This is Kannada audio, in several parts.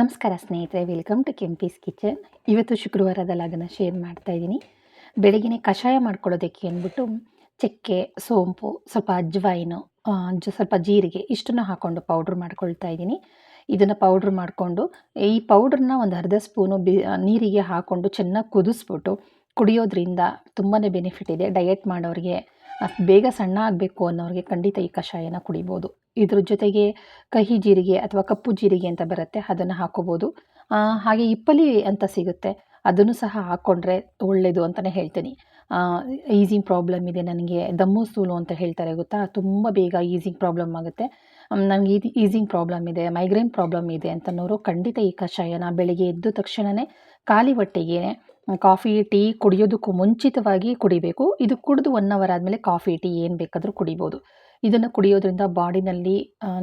ನಮಸ್ಕಾರ ಸ್ನೇಹಿತರೆ ವೆಲ್ಕಮ್ ಟು ಕೆಂಪೀಸ್ ಕಿಚನ್ ಇವತ್ತು ಶುಕ್ರವಾರದ ಲಗ್ನ ಶೇರ್ ಮಾಡ್ತಾ ಇದ್ದೀನಿ. ಬೆಳಗಿನ ಕಷಾಯ ಮಾಡ್ಕೊಳ್ಳೋದಕ್ಕೆ ಅಂದ್ಬಿಟ್ಟು ಚಕ್ಕೆ, ಸೋಂಪು, ಸ್ವಲ್ಪ ಅಜ್ವಾಯಿನು ಸ್ವಲ್ಪ ಜೀರಿಗೆ ಇಷ್ಟನ್ನು ಹಾಕ್ಕೊಂಡು ಪೌಡ್ರ್ ಮಾಡ್ಕೊಳ್ತಾ ಇದ್ದೀನಿ. ಇದನ್ನು ಪೌಡ್ರ್ ಮಾಡಿಕೊಂಡು ಈ ಪೌಡ್ರನ್ನ ಒಂದು ಅರ್ಧ ಸ್ಪೂನು ಬಿ ನೀರಿಗೆ ಹಾಕ್ಕೊಂಡು ಚೆನ್ನಾಗಿ ಕುದಿಸ್ಬಿಟ್ಟು ಕುಡಿಯೋದ್ರಿಂದ ತುಂಬಾ ಬೆನಿಫಿಟ್ ಇದೆ. ಡಯಟ್ ಮಾಡೋರಿಗೆ ಬೇಗ ಸಣ್ಣ ಆಗಬೇಕು ಅನ್ನೋರಿಗೆ ಖಂಡಿತ ಈ ಕಷಾಯನ ಕುಡಿಬೋದು. ಇದ್ರ ಜೊತೆಗೆ ಕಹಿ ಜೀರಿಗೆ ಅಥವಾ ಕಪ್ಪು ಜೀರಿಗೆ ಅಂತ ಬರುತ್ತೆ, ಅದನ್ನು ಹಾಕೋಬೋದು. ಹಾಗೆ ಇಪ್ಪಲಿ ಅಂತ ಸಿಗುತ್ತೆ. ಅದನ್ನು ಸಹ ಹಾಕ್ಕೊಂಡ್ರೆ ಒಳ್ಳೆಯದು ಅಂತಲೇ ಹೇಳ್ತೀನಿ. ಈಸಿಂಗ್ ಪ್ರಾಬ್ಲಮ್ ಇದೆ ನನಗೆ, ದಮ್ಮು ಸೂಲು ಅಂತ ಹೇಳ್ತಾರೆ ಗೊತ್ತಾ? ತುಂಬ ಬೇಗ ಈಸಿಂಗ್ ಪ್ರಾಬ್ಲಮ್ ಆಗುತ್ತೆ. ನನಗೆ ಇದು ಈಸಿಂಗ್ ಪ್ರಾಬ್ಲಮ್ ಇದೆ, ಮೈಗ್ರೇನ್ ಪ್ರಾಬ್ಲಮ್ ಇದೆ ಅಂತನೋರು ಖಂಡಿತ ಈ ಕಷಾಯನ ಬೆಳಿಗ್ಗೆ ಎದ್ದ ತಕ್ಷಣವೇ ಖಾಲಿ ಹೊಟ್ಟೆಗೆ ಕಾಫಿ, ಟೀ ಕುಡಿಯೋದಕ್ಕೂ ಮುಂಚಿತವಾಗಿ ಕುಡಿಬೇಕು. ಇದು ಕುಡಿದು ಒನ್ ಅವರ್ ಆದಮೇಲೆ ಕಾಫಿ, ಟೀ ಏನು ಬೇಕಾದರೂ ಕುಡಿಬೋದು. ಇದನ್ನು ಕುಡಿಯೋದ್ರಿಂದ ಬಾಡಿನಲ್ಲಿ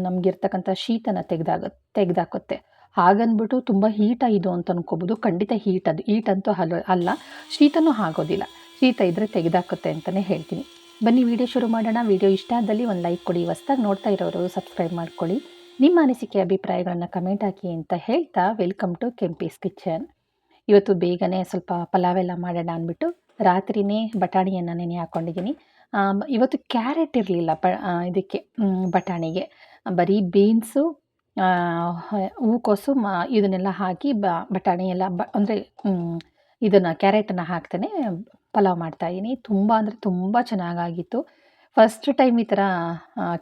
ನಮಗಿರ್ತಕ್ಕಂಥ ಶೀತನ ತೆಗೆದಾಗ, ತೆಗೆದಾಕುತ್ತೆ. ಹಾಗನ್ಬಿಟ್ಟು ತುಂಬ ಹೀಟ ಇದು ಅಂತ ಅನ್ಕೋಬೋದು. ಖಂಡಿತ ಹೀಟ್ ಅದು. ಹೀಟ್ ಅಂತೂ ಅಲ್ಲ ಅಲ್ಲ. ಶೀತನೂ ಆಗೋದಿಲ್ಲ. ಶೀತ ಇದ್ದರೆ ತೆಗೆದಾಕುತ್ತೆ ಅಂತಲೇ ಹೇಳ್ತೀನಿ. ಬನ್ನಿ ವಿಡಿಯೋ ಶುರು ಮಾಡೋಣ. ವಿಡಿಯೋ ಇಷ್ಟ ಆದಲ್ಲಿ ಒಂದು ಲೈಕ್ ಕೊಡಿ. ಹೊಸ್ದಾಗಿ ನೋಡ್ತಾ ಇರೋರು ಸಬ್ಸ್ಕ್ರೈಬ್ ಮಾಡ್ಕೊಳ್ಳಿ. ನಿಮ್ಮ ಅನಿಸಿಕೆ, ಅಭಿಪ್ರಾಯಗಳನ್ನು ಕಮೆಂಟ್ ಹಾಕಿ ಅಂತ ಹೇಳ್ತಾ ವೆಲ್ಕಮ್ ಟು ಕೆಂಪೀಸ್ ಕಿಚನ್. ಇವತ್ತು ಬೇಗನೆ ಸ್ವಲ್ಪ ಪಲಾವ್ ಎಲ್ಲ ಮಾಡೋಣ ಅಂದ್ಬಿಟ್ಟು ರಾತ್ರಿನೇ ಬಟಾಣಿಯನ್ನು ನೆನೆ ಹಾಕ್ಕೊಂಡಿದ್ದೀನಿ ಇವತ್ತು ಕ್ಯಾರೆಟ್ ಇರಲಿಲ್ಲ ಪ ಇದಕ್ಕೆ ಬಟಾಣಿಗೆ. ಬರೀ ಬೀನ್ಸು ಹೂಕೋಸು, ಮ, ಇದನ್ನೆಲ್ಲ ಹಾಕಿ ಬ ಬಟಾಣಿ ಎಲ್ಲ ಬ, ಅಂದರೆ ಇದನ್ನು, ಕ್ಯಾರೆಟನ್ನು ಹಾಕ್ತೇನೆ. ಪಲಾವ್ ಮಾಡ್ತಾಯಿದ್ದೀನಿ ತುಂಬ ಅಂದರೆ ತುಂಬ ಚೆನ್ನಾಗಾಗಿತ್ತು. ಫಸ್ಟ್ ಟೈಮ್ ಈ ಥರ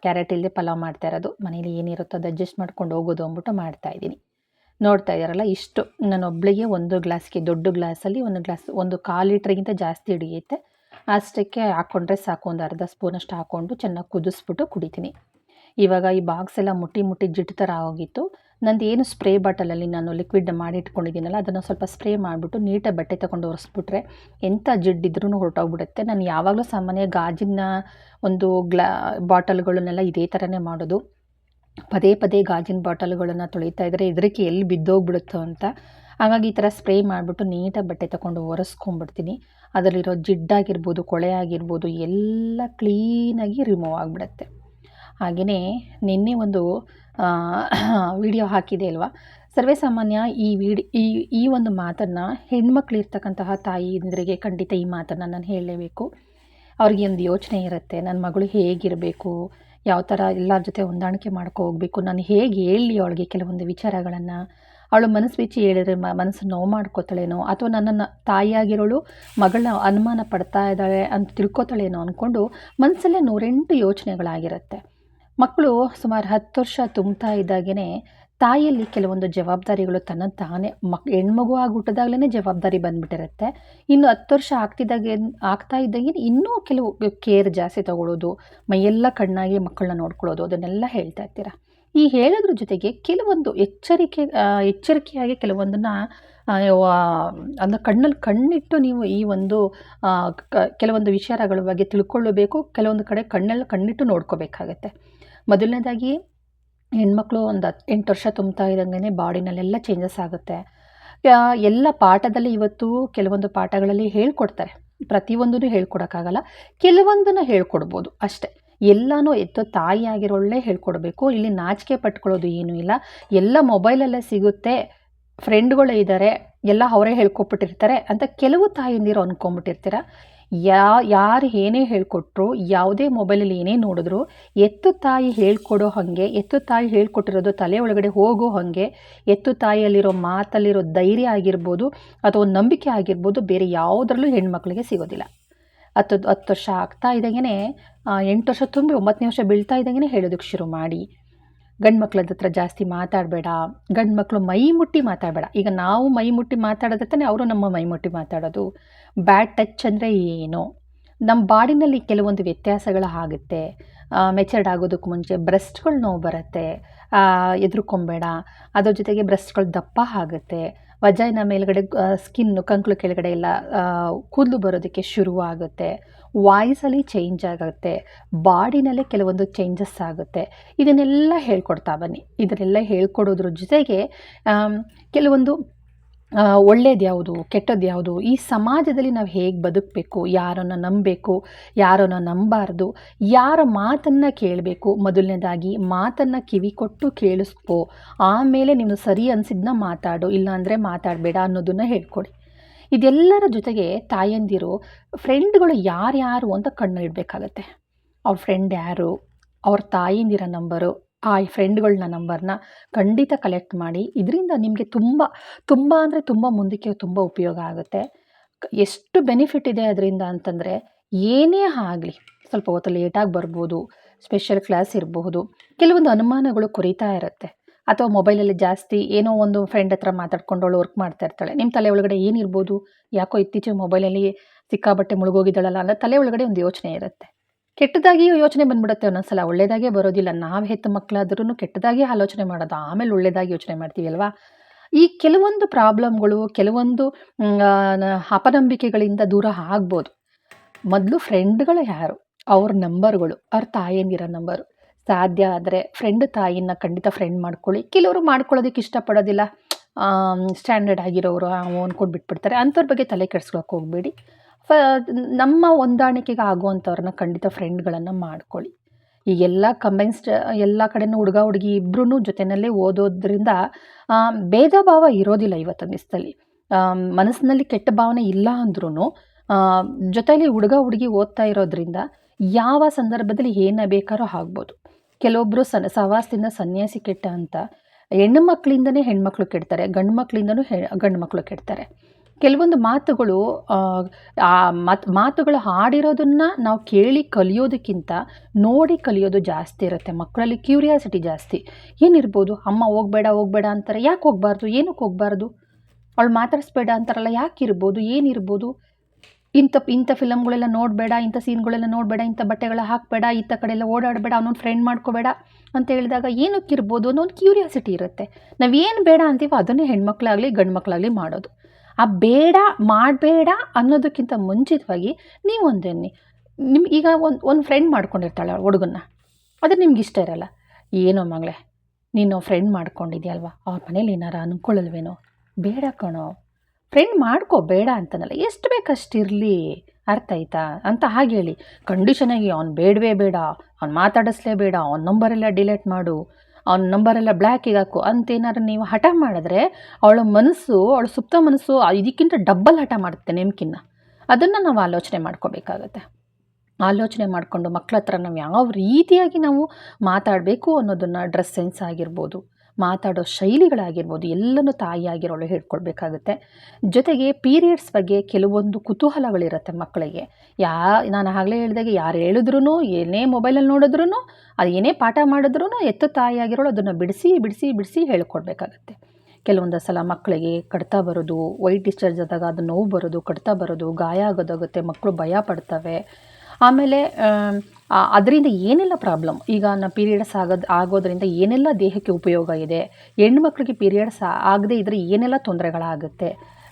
ಕ್ಯಾರೆಟ್ ಇಲ್ಲದೆ ಪಲಾವ್ ಮಾಡ್ತಾ ಇರೋದು. ಮನೇಲಿ ಏನಿರುತ್ತೋ ಅದು ಅಡ್ಜಸ್ಟ್ ಮಾಡ್ಕೊಂಡು ಹೋಗೋದು ಅಂದ್ಬಿಟ್ಟು ಮಾಡ್ತಾಯಿದ್ದೀನಿ ನೋಡ್ತಾ ಇದ್ದಾರಲ್ಲ ಇಷ್ಟು. ನಾನು ಒಬ್ಬಳಿಗೆ ಒಂದು ಗ್ಲಾಸ್ಗೆ, ದೊಡ್ಡ ಗ್ಲಾಸಲ್ಲಿ ಒಂದು ಗ್ಲಾಸ್, ಒಂದು ಕಾಲು ಲೀಟ್ರಿಗಿಂತ ಜಾಸ್ತಿ ಹಿಡಿಯುತ್ತೆ. ಅಷ್ಟಕ್ಕೆ ಹಾಕ್ಕೊಂಡ್ರೆ ಸಾಕು, ಒಂದು ಅರ್ಧ ಸ್ಪೂನಷ್ಟು ಹಾಕ್ಕೊಂಡು ಚೆನ್ನಾಗಿ ಕುದಿಸ್ಬಿಟ್ಟು ಕುಡಿತೀನಿ. ಇವಾಗ ಈ ಬಾಕ್ಸ್ ಎಲ್ಲ ಮುಟ್ಟಿ ಮುಟ್ಟಿ ಜಿಡ್ಡು ಥರ ಆಗೋಗಿತ್ತು ನಂದು ಏನು ಸ್ಪ್ರೇ ಬಾಟಲಲ್ಲಿ ನಾನು ಲಿಕ್ವಿಡ್ ಮಾಡಿ ಇಟ್ಕೊಂಡಿದ್ದೀನಲ್ಲ, ಅದನ್ನು ಸ್ವಲ್ಪ ಸ್ಪ್ರೇ ಮಾಡಿಬಿಟ್ಟು ನೀಟಾಗಿ ಬಟ್ಟೆ ತಗೊಂಡು ಒರೆಸ್ಬಿಟ್ರೆ ಎಂಥ ಜಿಡ್ಡಿದ್ರೂ ಹೊರಟೋಗ್ಬಿಡುತ್ತೆ. ನಾನು ಯಾವಾಗಲೂ ಸಾಮಾನ್ಯ ಗಾಜಿನ ಒಂದು ಗ್ಲಾ ಬಾಟಲ್ಗಳನ್ನೆಲ್ಲ ಇದೇ ಥರನೇ ಮಾಡೋದು. ಪದೇ ಪದೇ ಗಾಜಿನ ಬಾಟಲ್ಗಳನ್ನು ತೊಳಿತಾ ಇದ್ದರೆ ಇದಕ್ಕೆ ಎಲ್ಲಿ ಬಿದ್ದೋಗ್ಬಿಡುತ್ತೋ ಅಂತ ಹಾಗಾಗಿ ಈ ಥರ ಸ್ಪ್ರೇ ಮಾಡಿಬಿಟ್ಟು ನೀಟಾಗಿ ಬಟ್ಟೆ ತಗೊಂಡು ಒರೆಸ್ಕೊಂಡ್ಬಿಡ್ತೀನಿ. ಅದರಲ್ಲಿರೋ ಜಿಡ್ಡಾಗಿರ್ಬೋದು ಕೊಳೆ ಆಗಿರ್ಬೋದು ಎಲ್ಲ ಕ್ಲೀನಾಗಿ ರಿಮೂವ್ ಆಗಿಬಿಡುತ್ತೆ. ಹಾಗೆಯೇ ನಿನ್ನೆ ಒಂದು ವಿಡಿಯೋ ಹಾಕಿದೆ ಅಲ್ವಾ? ಸರ್ವೇ ಸಾಮಾನ್ಯ ಈ ವಿಡಿ, ಈ ಈ ಒಂದು ಮಾತನ್ನು ಹೆಣ್ಮಕ್ಳಿರ್ತಕ್ಕಂತಹ ತಾಯಿಯಂದ್ರಿಗೆ ಖಂಡಿತ ಈ ಮಾತನ್ನು ನಾನು ಹೇಳಲೇಬೇಕು. ಅವ್ರಿಗೆ ಒಂದು ಯೋಚನೆ ಇರುತ್ತೆ, ನನ್ನ ಮಗಳು ಹೇಗಿರಬೇಕು? ಯಾವ ಥರ ಎಲ್ಲರ ಜೊತೆ ಹೊಂದಾಣಿಕೆ ಮಾಡ್ಕೊ ಹೋಗಬೇಕು? ನಾನು ಹೇಗೆ ಹೇಳಿ ಅವಳಿಗೆ ಕೆಲವೊಂದು ವಿಚಾರಗಳನ್ನು ಅವಳು ಮನಸ್ಸು ಬಿಚ್ಚಿ ಹೇಳಿದ್ರೆ ಮನಸ್ಸು ನೋವು ಮಾಡ್ಕೋತಾಳೇನೋ, ಅಥವಾ ನನ್ನನ್ನು ತಾಯಿಯಾಗಿರೋಳು ಮಗಳನ್ನ ಅನುಮಾನ ಪಡ್ತಾ ಇದ್ದಾಳೆ ಅಂತ ತಿಳ್ಕೊತಾಳೇನೋ ಅಂದ್ಕೊಂಡು ಮನಸ್ಸಲ್ಲೇ ನೂರೆಂಟು ಯೋಚನೆಗಳಾಗಿರುತ್ತೆ. ಮಕ್ಕಳು ಸುಮಾರು ಹತ್ತು ವರ್ಷ ತುಂಬ್ತಾ ಇದ್ದಾಗೇ ತಾಯಿಯಲ್ಲಿ ಕೆಲವೊಂದು ಜವಾಬ್ದಾರಿಗಳು ತನ್ನ ತಾನೇ ಮಕ್, ಹೆಣ್ಮಗು ಆಗಿ ಹುಟ್ಟಿದಾಗಲೇ ಜವಾಬ್ದಾರಿ ಬಂದ್ಬಿಟ್ಟಿರುತ್ತೆ. ಇನ್ನು ಹತ್ತು ವರ್ಷ ಆಗ್ತಿದ್ದಾಗೆ, ಆಗ್ತಾ ಇದ್ದಾಗ ಇನ್ನೂ ಕೆಲವು ಕೇರ್ ಜಾಸ್ತಿ ತಗೊಳ್ಳೋದು ಮೈಯೆಲ್ಲ ಕಣ್ಣಾಗಿ ಮಕ್ಕಳನ್ನ ನೋಡ್ಕೊಳ್ಳೋದು, ಅದನ್ನೆಲ್ಲ ಹೇಳ್ತಾ ಇರ್ತೀರ? ಈ ಹೇಳೋದ್ರ ಜೊತೆಗೆ ಕೆಲವೊಂದು ಎಚ್ಚರಿಕೆ ಎಚ್ಚರಿಕೆಯಾಗಿ ಕೆಲವೊಂದನ್ನು ಅಂದರೆ ಕಣ್ಣಲ್ಲಿ ಕಣ್ಣಿಟ್ಟು ನೀವು ಈ ಒಂದು ಕೆಲವೊಂದು ವಿಚಾರಗಳ ಬಗ್ಗೆ ತಿಳ್ಕೊಳ್ಳಬೇಕು. ಕೆಲವೊಂದು ಕಡೆ ಕಣ್ಣಲ್ಲಿ ಕಣ್ಣಿಟ್ಟು ನೋಡ್ಕೋಬೇಕಾಗತ್ತೆ. ಮೊದಲನೇದಾಗಿ ಹೆಣ್ಮಕ್ಳು ಒಂದು ಹತ್ತು ಎಂಟು ವರ್ಷ ತುಂಬ್ತಾ ಇದ್ದಂಗೆ ಬಾಡಿನಲ್ಲೆಲ್ಲ ಚೇಂಜಸ್ ಆಗುತ್ತೆ. ಎಲ್ಲ ಪಾಠದಲ್ಲಿ ಇವತ್ತು ಕೆಲವೊಂದು ಪಾಠಗಳಲ್ಲಿ ಹೇಳ್ಕೊಡ್ತಾರೆ. ಪ್ರತಿಯೊಂದನ್ನು ಹೇಳ್ಕೊಡೋಕ್ಕಾಗಲ್ಲ. ಕೆಲವೊಂದನ್ನು ಹೇಳ್ಕೊಡ್ಬೋದು ಅಷ್ಟೇ. ಎಲ್ಲನೂ ಎತ್ತು ತಾಯಿಯಾಗಿರೋಳ್ಳೇ ಹೇಳ್ಕೊಡ್ಬೇಕು. ಇಲ್ಲಿ ನಾಚಿಕೆ ಪಟ್ಕೊಳ್ಳೋದು ಏನೂ ಇಲ್ಲ. ಎಲ್ಲ ಮೊಬೈಲಲ್ಲೇ ಸಿಗುತ್ತೆ. ಫ್ರೆಂಡ್ಗಳೇ ಇದ್ದಾರೆ ಎಲ್ಲ ಅವರೇ ಹೇಳ್ಕೊಬಿಟ್ಟಿರ್ತಾರೆ ಅಂತ ಕೆಲವು ತಾಯಂದಿರು ಅಂದ್ಕೊಂಬಿಟ್ಟಿರ್ತೀರ ಯಾ, ಯಾರು ಏನೇ ಹೇಳ್ಕೊಟ್ರು, ಯಾವುದೇ ಮೊಬೈಲಲ್ಲಿ ಏನೇ ನೋಡಿದ್ರು, ಎತ್ತು ತಾಯಿ ಹೇಳ್ಕೊಡೋ ಹಾಗೆ, ಎತ್ತು ತಾಯಿ ಹೇಳ್ಕೊಟ್ಟಿರೋದು ತಲೆ ಒಳಗಡೆ ಹೋಗೋ ಹಾಗೆ, ಎತ್ತು ತಾಯಿಯಲ್ಲಿರೋ ಮಾತಲ್ಲಿರೋ ಧೈರ್ಯ ಆಗಿರ್ಬೋದು ಅಥವಾ ನಂಬಿಕೆ ಆಗಿರ್ಬೋದು ಬೇರೆ ಯಾವುದರಲ್ಲೂ ಹೆಣ್ಮಕ್ಳಿಗೆ ಸಿಗೋದಿಲ್ಲ. ಹತ್ತು ಹತ್ತು ವರ್ಷ ಆಗ್ತಾ ಇದ್ದಂಗೆ ಎಂಟು ವರ್ಷ ತುಂಬಿ ಒಂಬತ್ತನೇ ವರ್ಷ ಬೀಳ್ತಾ ಇದ್ದಂಗೆ ಹೇಳೋದಕ್ಕೆ ಶುರು ಮಾಡಿ. ಗಂಡು ಮಕ್ಳದ ಹತ್ರ ಜಾಸ್ತಿ ಮಾತಾಡಬೇಡ. ಗಂಡು ಮಕ್ಕಳು ಮೈ ಮುಟ್ಟಿ ಮಾತಾಡಬೇಡ. ಈಗ ನಾವು ಮೈ ಮುಟ್ಟಿ ಅವರು ನಮ್ಮ ಮೈ ಮುಟ್ಟಿ ಮಾತಾಡೋದು. ಬ್ಯಾಡ್ ಟಚ್ ಅಂದರೆ ಏನು? ನಮ್ಮ ಬಾಡಿನಲ್ಲಿ ಕೆಲವೊಂದು ವ್ಯತ್ಯಾಸಗಳು ಆಗುತ್ತೆ. ಮೆಚರ್ಡ್ ಆಗೋದಕ್ಕೆ ಮುಂಚೆ ಬ್ರೆಸ್ಟ್ಗಳು ನೋವು ಬರುತ್ತೆ. ಎದುರ್ಕೊಂಬೇಡ. ಅದ್ರ ಜೊತೆಗೆ ಬ್ರೆಸ್ಟ್ಗಳು ದಪ್ಪ ಆಗುತ್ತೆ. ವಜೈನ ಮೇಲ್ಗಡೆ ಸ್ಕಿನ್ನು ಕಂಕುಳು ಕೆಳಗಡೆ ಎಲ್ಲ ಕೂದಲು ಬರೋದಕ್ಕೆ ಶುರುವಾಗುತ್ತೆ. ವಾಯ್ಸಲ್ಲಿ ಚೇಂಜ್ ಆಗುತ್ತೆ. ಬಾಡಿನಲ್ಲೇ ಕೆಲವೊಂದು ಚೇಂಜಸ್ ಆಗುತ್ತೆ. ಇದನ್ನೆಲ್ಲ ಹೇಳ್ಕೊಡ್ತಾ ಬನ್ನಿ. ಇದನ್ನೆಲ್ಲ ಹೇಳ್ಕೊಡೋದ್ರ ಜೊತೆಗೆ ಕೆಲವೊಂದು ಒಳ್ಳೇದು ಯಾವುದು ಕೆಟ್ಟದ್ದು ಯಾವುದು? ಈ ಸಮಾಜದಲ್ಲಿ ನಾವು ಹೇಗೆ ಬದುಕಬೇಕು? ಯಾರನ್ನು ನಂಬಬೇಕು? ಯಾರನ್ನು ನಂಬಾರ್ದು? ಯಾರ ಮಾತನ್ನು ಕೇಳಬೇಕು? ಮೊದಲನೇದಾಗಿ ಮಾತನ್ನು ಕಿವಿ ಕೊಟ್ಟು ಕೇಳಿಸ್ಕೋ. ಆಮೇಲೆ ನೀನು ಸರಿ ಅನಿಸಿದ್ನ ಮಾತಾಡು. ಇಲ್ಲಾಂದರೆ ಮಾತಾಡಬೇಡ ಅನ್ನೋದನ್ನು ಹೇಳ್ಕೊಡಿ. ಇದೆಲ್ಲರ ಜೊತೆಗೆ ತಾಯಂದಿರು ಫ್ರೆಂಡ್ಗಳು ಯಾರ್ಯಾರು ಅಂತ ಕಣ್ಣು ಇಡಬೇಕಾಗತ್ತೆ. ಅವ್ರ ಫ್ರೆಂಡ್ ಯಾರು? ಅವ್ರ ತಾಯಂದಿರ ನಂಬರು ಆ ಫ್ರೆಂಡ್ಗಳನ್ನ ನಂಬರ್ನ ಖಂಡಿತ ಕಲೆಕ್ಟ್ ಮಾಡಿ, ಇದರಿಂದ ನಿಮಗೆ ತುಂಬ ತುಂಬ ಅಂದರೆ ತುಂಬ ಮುಂದಕ್ಕೆ ತುಂಬ ಉಪಯೋಗ ಆಗುತ್ತೆ. ಎಷ್ಟು ಬೆನಿಫಿಟ್ ಇದೆ ಅದರಿಂದ ಅಂತಂದರೆ ಏನೇ ಆಗಲಿ, ಸ್ವಲ್ಪ ಹೊತ್ತು ಲೇಟಾಗಿ ಬರ್ಬೋದು ಸ್ಪೆಷಲ್ ಕ್ಲಾಸ್ ಇರಬಹುದು, ಕೆಲವೊಂದು ಅನುಮಾನಗಳು ಕುರಿತಾ ಇರುತ್ತೆ. ಅಥವಾ ಮೊಬೈಲಲ್ಲಿ ಜಾಸ್ತಿ ಏನೋ ಒಂದು ಫ್ರೆಂಡ್ ಹತ್ರ ಮಾತಾಡ್ಕೊಂಡು ಅವಳು ವರ್ಕ್ ಮಾಡ್ತಾ ಇರ್ತಾಳೆ ನಿಮ್ಮ ತಲೆ ಒಳಗಡೆ ಏನಿರ್ಬೋದು? ಯಾಕೋ ಇತ್ತೀಚೆಗೆ ಮೊಬೈಲಲ್ಲಿ ಸಿಕ್ಕಾಬಟ್ಟೆ ಮುಳುಗೋಗಿದ್ದಾಳಲ್ಲ ಅಂದರೆ ತಲೆ ಒಳಗಡೆ ಒಂದು ಯೋಚನೆ ಇರುತ್ತೆ. ಕೆಟ್ಟದಾಗಿ ಯೋಚನೆ ಬಂದ್ಬಿಡುತ್ತೆ ಒಂದೊಂದ್ಸಲ ಒಳ್ಳೇದಾಗೇ ಬರೋದಿಲ್ಲ. ನಾವು ಹೆತ್ತ ಮಕ್ಕಳಾದ್ರೂ ಕೆಟ್ಟದಾಗಿ ಆಲೋಚನೆ ಮಾಡೋದು, ಆಮೇಲೆ ಒಳ್ಳೇದಾಗಿ ಯೋಚನೆ ಮಾಡ್ತೀವಿ ಅಲ್ವಾ? ಈ ಕೆಲವೊಂದು ಪ್ರಾಬ್ಲಮ್ಗಳು, ಕೆಲವೊಂದು ಅಪನಂಬಿಕೆಗಳಿಂದ ದೂರ ಆಗ್ಬೋದು. ಮೊದಲು ಫ್ರೆಂಡ್ಗಳು ಯಾರು? ಅವ್ರ ನಂಬರ್ಗಳು, ಅವ್ರ ತಾಯಿಯಂದಿರ ನಂಬರು. ಸಾಧ್ಯ ಆದರೆ ಫ್ರೆಂಡ್ ತಾಯಿನ ಖಂಡಿತ ಫ್ರೆಂಡ್ ಮಾಡ್ಕೊಳ್ಳಿ. ಕೆಲವರು ಮಾಡ್ಕೊಳ್ಳೋದಕ್ಕೆ ಇಷ್ಟಪಡೋದಿಲ್ಲ. ಸ್ಟ್ಯಾಂಡರ್ಡ್ ಆಗಿರೋರು ಅಂದ್ಕೊಂಡು ಬಿಟ್ಬಿಡ್ತಾರೆ ಅಂಥವ್ರ ಬಗ್ಗೆ ತಲೆ ಕೆಡ್ಸ್ಕೊಳಕ್ಕೆ ಹೋಗಬೇಡಿ. ಫ ನಮ್ಮ ಹೊಂದಾಣಿಕೆಗೆ ಆಗುವಂಥವ್ರನ್ನ ಖಂಡಿತ ಫ್ರೆಂಡ್ಗಳನ್ನು ಮಾಡ್ಕೊಳ್ಳಿ. ಈಗೆಲ್ಲ ಕಂಬೈನ್ಸ್ ಎಲ್ಲ ಕಡೆನೂ ಹುಡುಗ, ಹುಡುಗಿ ಇಬ್ಬರೂ ಜೊತೆಯಲ್ಲೇ ಓದೋದ್ರಿಂದ ಭೇದ ಭಾವ ಇರೋದಿಲ್ಲ ಇವತ್ತಿನ ದಿವಸದಲ್ಲಿ. ಮನಸ್ಸಿನಲ್ಲಿ ಕೆಟ್ಟ ಭಾವನೆ ಇಲ್ಲ ಅಂದ್ರೂ ಜೊತೆಯಲ್ಲಿ ಹುಡುಗ, ಹುಡುಗಿ ಓದ್ತಾ ಇರೋದ್ರಿಂದ ಯಾವ ಸಂದರ್ಭದಲ್ಲಿ ಏನ ಬೇಕಾದ್ರೂ ಆಗ್ಬೋದು. ಕೆಲವೊಬ್ಬರು ಸನ್ ಸಹವಾಸದಿಂದ ಸನ್ಯಾಸಿ ಕೆಟ್ಟ ಅಂತ, ಹೆಣ್ಣು ಮಕ್ಕಳಿಂದನೇ ಹೆಣ್ಮಕ್ಳು ಕೆಡ್ತಾರೆ, ಗಂಡು ಮಕ್ಕಳಿಂದನೂ ಹೆ, ಗಂಡು ಮಕ್ಕಳು ಕೆಡ್ತಾರೆ. ಕೆಲವೊಂದು ಮಾತುಗಳು ಆ, ಮತ್ ಮಾತುಗಳು ಹಾಡಿರೋದನ್ನು ನಾವು ಕೇಳಿ ಕಲಿಯೋದಕ್ಕಿಂತ ನೋಡಿ ಕಲಿಯೋದು ಜಾಸ್ತಿ ಇರುತ್ತೆ. ಮಕ್ಕಳಲ್ಲಿ ಕ್ಯೂರಿಯಾಸಿಟಿ ಜಾಸ್ತಿ. ಏನಿರ್ಬೋದು ಅಮ್ಮ ಹೋಗ್ಬೇಡ ಹೋಗ್ಬೇಡ ಅಂತಾರೆ. ಯಾಕೆ ಹೋಗ್ಬಾರ್ದು? ಏನಕ್ಕೆ ಹೋಗ್ಬಾರ್ದು? ಅವಳು ಮಾತಾಡಿಸ್ಬೇಡ ಅಂತಾರಲ್ಲ ಯಾಕೆ ಇರ್ಬೋದು? ಏನಿರ್ಬೋದು? ಇಂಥ ಇಂಥ ಫಿಲಮ್ಗಳೆಲ್ಲ ನೋಡಬೇಡ ಇಂಥ ಸೀನ್ಗಳೆಲ್ಲ ನೋಡಬೇಡ ಇಂಥ ಬಟ್ಟೆಗಳ ಹಾಕಬೇಡ ಇಂಥ ಕಡೆ ಎಲ್ಲ ಓಡಾಡಬೇಡ ಅವನೊಂದು ಫ್ರೆಂಡ್ ಮಾಡ್ಕೋಬೇಡ ಅಂತ ಹೇಳಿದಾಗ ಏನಕ್ಕಿರ್ಬೋದು ಅನ್ನೋ ಒಂದು ಕ್ಯೂರಿಯಾಸಿಟಿ ಇರುತ್ತೆ. ನಾವೇನು ಬೇಡ ಅಂತೀವೋ ಅದನ್ನೇ ಹೆಣ್ಮಕ್ಳಾಗಲಿ ಗಂಡು ಮಕ್ಕಳಾಗಲಿ ಮಾಡೋದು. ಆ ಬೇಡ ಮಾಡಬೇಡ ಅನ್ನೋದಕ್ಕಿಂತ ಮುಂಚಿತವಾಗಿ ನೀವು ಒಂದೇನಿ ನಿಮ್ಗೆ ಈಗ ಒಂದು ಒಂದು ಫ್ರೆಂಡ್ ಮಾಡ್ಕೊಂಡಿರ್ತಾಳೆ ಹುಡುಗನ್ನ, ಅದು ನಿಮ್ಗೆ ಇಷ್ಟ ಇರಲ್ಲ. ಏನೋ ಮಗಳೇ, ನೀನು ಫ್ರೆಂಡ್ ಮಾಡ್ಕೊಂಡಿದ್ಯಲ್ವಾ? ಅವ್ರ ಮನೇಲಿ ಏನಾರ ಅನ್ಕೊಳ್ಳಲ್ವೇನೋ? ಬೇಡ ಕಣೋ. ಫ್ರೆಂಡ್ ಮಾಡ್ಕೋ, ಬೇಡ ಅಂತನಲ್ಲ. ಎಷ್ಟು ಬೇಕಷ್ಟಿರಲಿ? ಅರ್ಥ ಆಯ್ತಾ? ಅಂತ ಹಾಗೆ ಹೇಳಿ. ಕಂಡೀಷನಾಗಿ ಅವ್ನು ಬೇಡವೇ ಬೇಡ, ಅವ್ನು ಮಾತಾಡಿಸ್ಲೇ ಬೇಡ, ಅವ್ನ ನಂಬರೆಲ್ಲ ಡಿಲೀಟ್ ಮಾಡು. ಅವ್ನ ನಂಬರೆಲ್ಲ ಬ್ಲ್ಯಾಕಿಗೆ ಹಾಕು. ಅಂತೇನಾದ್ರು ನೀವು ಹಠ ಮಾಡಿದ್ರೆ ಅವಳ ಮನಸ್ಸು, ಅವಳ ಸುಪ್ತ ಮನಸ್ಸು ಇದಕ್ಕಿಂತ ಡಬ್ಬಲ್ ಹಠ ಮಾಡುತ್ತೆ ನೆಮ್ಕಿನ್ನ. ಅದನ್ನು ನಾವು ಆಲೋಚನೆ ಮಾಡ್ಕೋಬೇಕಾಗತ್ತೆ. ಆಲೋಚನೆ ಮಾಡಿಕೊಂಡು ಮಕ್ಕಳ ಹತ್ರ ನಾವು ಯಾವ ರೀತಿಯಾಗಿ ನಾವು ಮಾತಾಡಬೇಕು ಅನ್ನೋದನ್ನು ಡ್ರೆಸ್ ಸೆನ್ಸ್ ಆಗಿರ್ಬೋದು. ಮಾತಾಡೋ ಶೈಲಿಗಳಾಗಿರ್ಬೋದು, ಎಲ್ಲನೂ ತಾಯಿಯಾಗಿರೋಳು ಹೇಳ್ಕೊಳ್ಬೇಕಾಗುತ್ತೆ. ಜೊತೆಗೆ ಪೀರಿಯಡ್ಸ್ ಬಗ್ಗೆ ಕೆಲವೊಂದು ಕುತೂಹಲಗಳಿರುತ್ತೆ ಮಕ್ಕಳಿಗೆ. ಯಾ, ನಾನು ಆಗಲೇ ಹೇಳಿದಾಗ ಯಾರು ಹೇಳಿದ್ರು ಏನೇ ಮೊಬೈಲಲ್ಲಿ ನೋಡಿದ್ರೂ ಅದು ಏನೇ ಪಾಠ ಮಾಡಿದ್ರೂ ಎತ್ತು ತಾಯಿಯಾಗಿರೋಳು ಅದನ್ನು ಬಿಡಿಸಿ ಬಿಡಿಸಿ ಬಿಡಿಸಿ ಹೇಳ್ಕೊಡ್ಬೇಕಾಗುತ್ತೆ ಕೆಲವೊಂದು ಸಲ ಮಕ್ಕಳಿಗೆ ಕಡ್ತಾ ಬರೋದು, ವೈಟ್ ಡಿಸ್ಚಾರ್ಜ್ ಆದಾಗ ಅದು ನೋವು ಬರೋದು, ಕಡ್ತಾ ಬರೋದು, ಗಾಯ ಆಗೋದಾಗುತ್ತೆ ಮಕ್ಕಳು ಭಯ ಪಡ್ತವೆ. ಆಮೇಲೆ ಅದರಿಂದ ಏನೆಲ್ಲ ಪ್ರಾಬ್ಲಮ್ ಈಗ ನಾ ಪೀರಿಯಡ್ಸ್ ಆಗೋದು ಆಗೋದ್ರಿಂದ ಏನೆಲ್ಲ ದೇಹಕ್ಕೆ ಉಪಯೋಗ ಇದೆ? ಹೆಣ್ಮಕ್ಳಿಗೆ ಪೀರಿಯಡ್ಸ್ ಆಗದೆ ಇದ್ದರೆ ಏನೆಲ್ಲ ತೊಂದರೆಗಳಾಗುತ್ತೆ?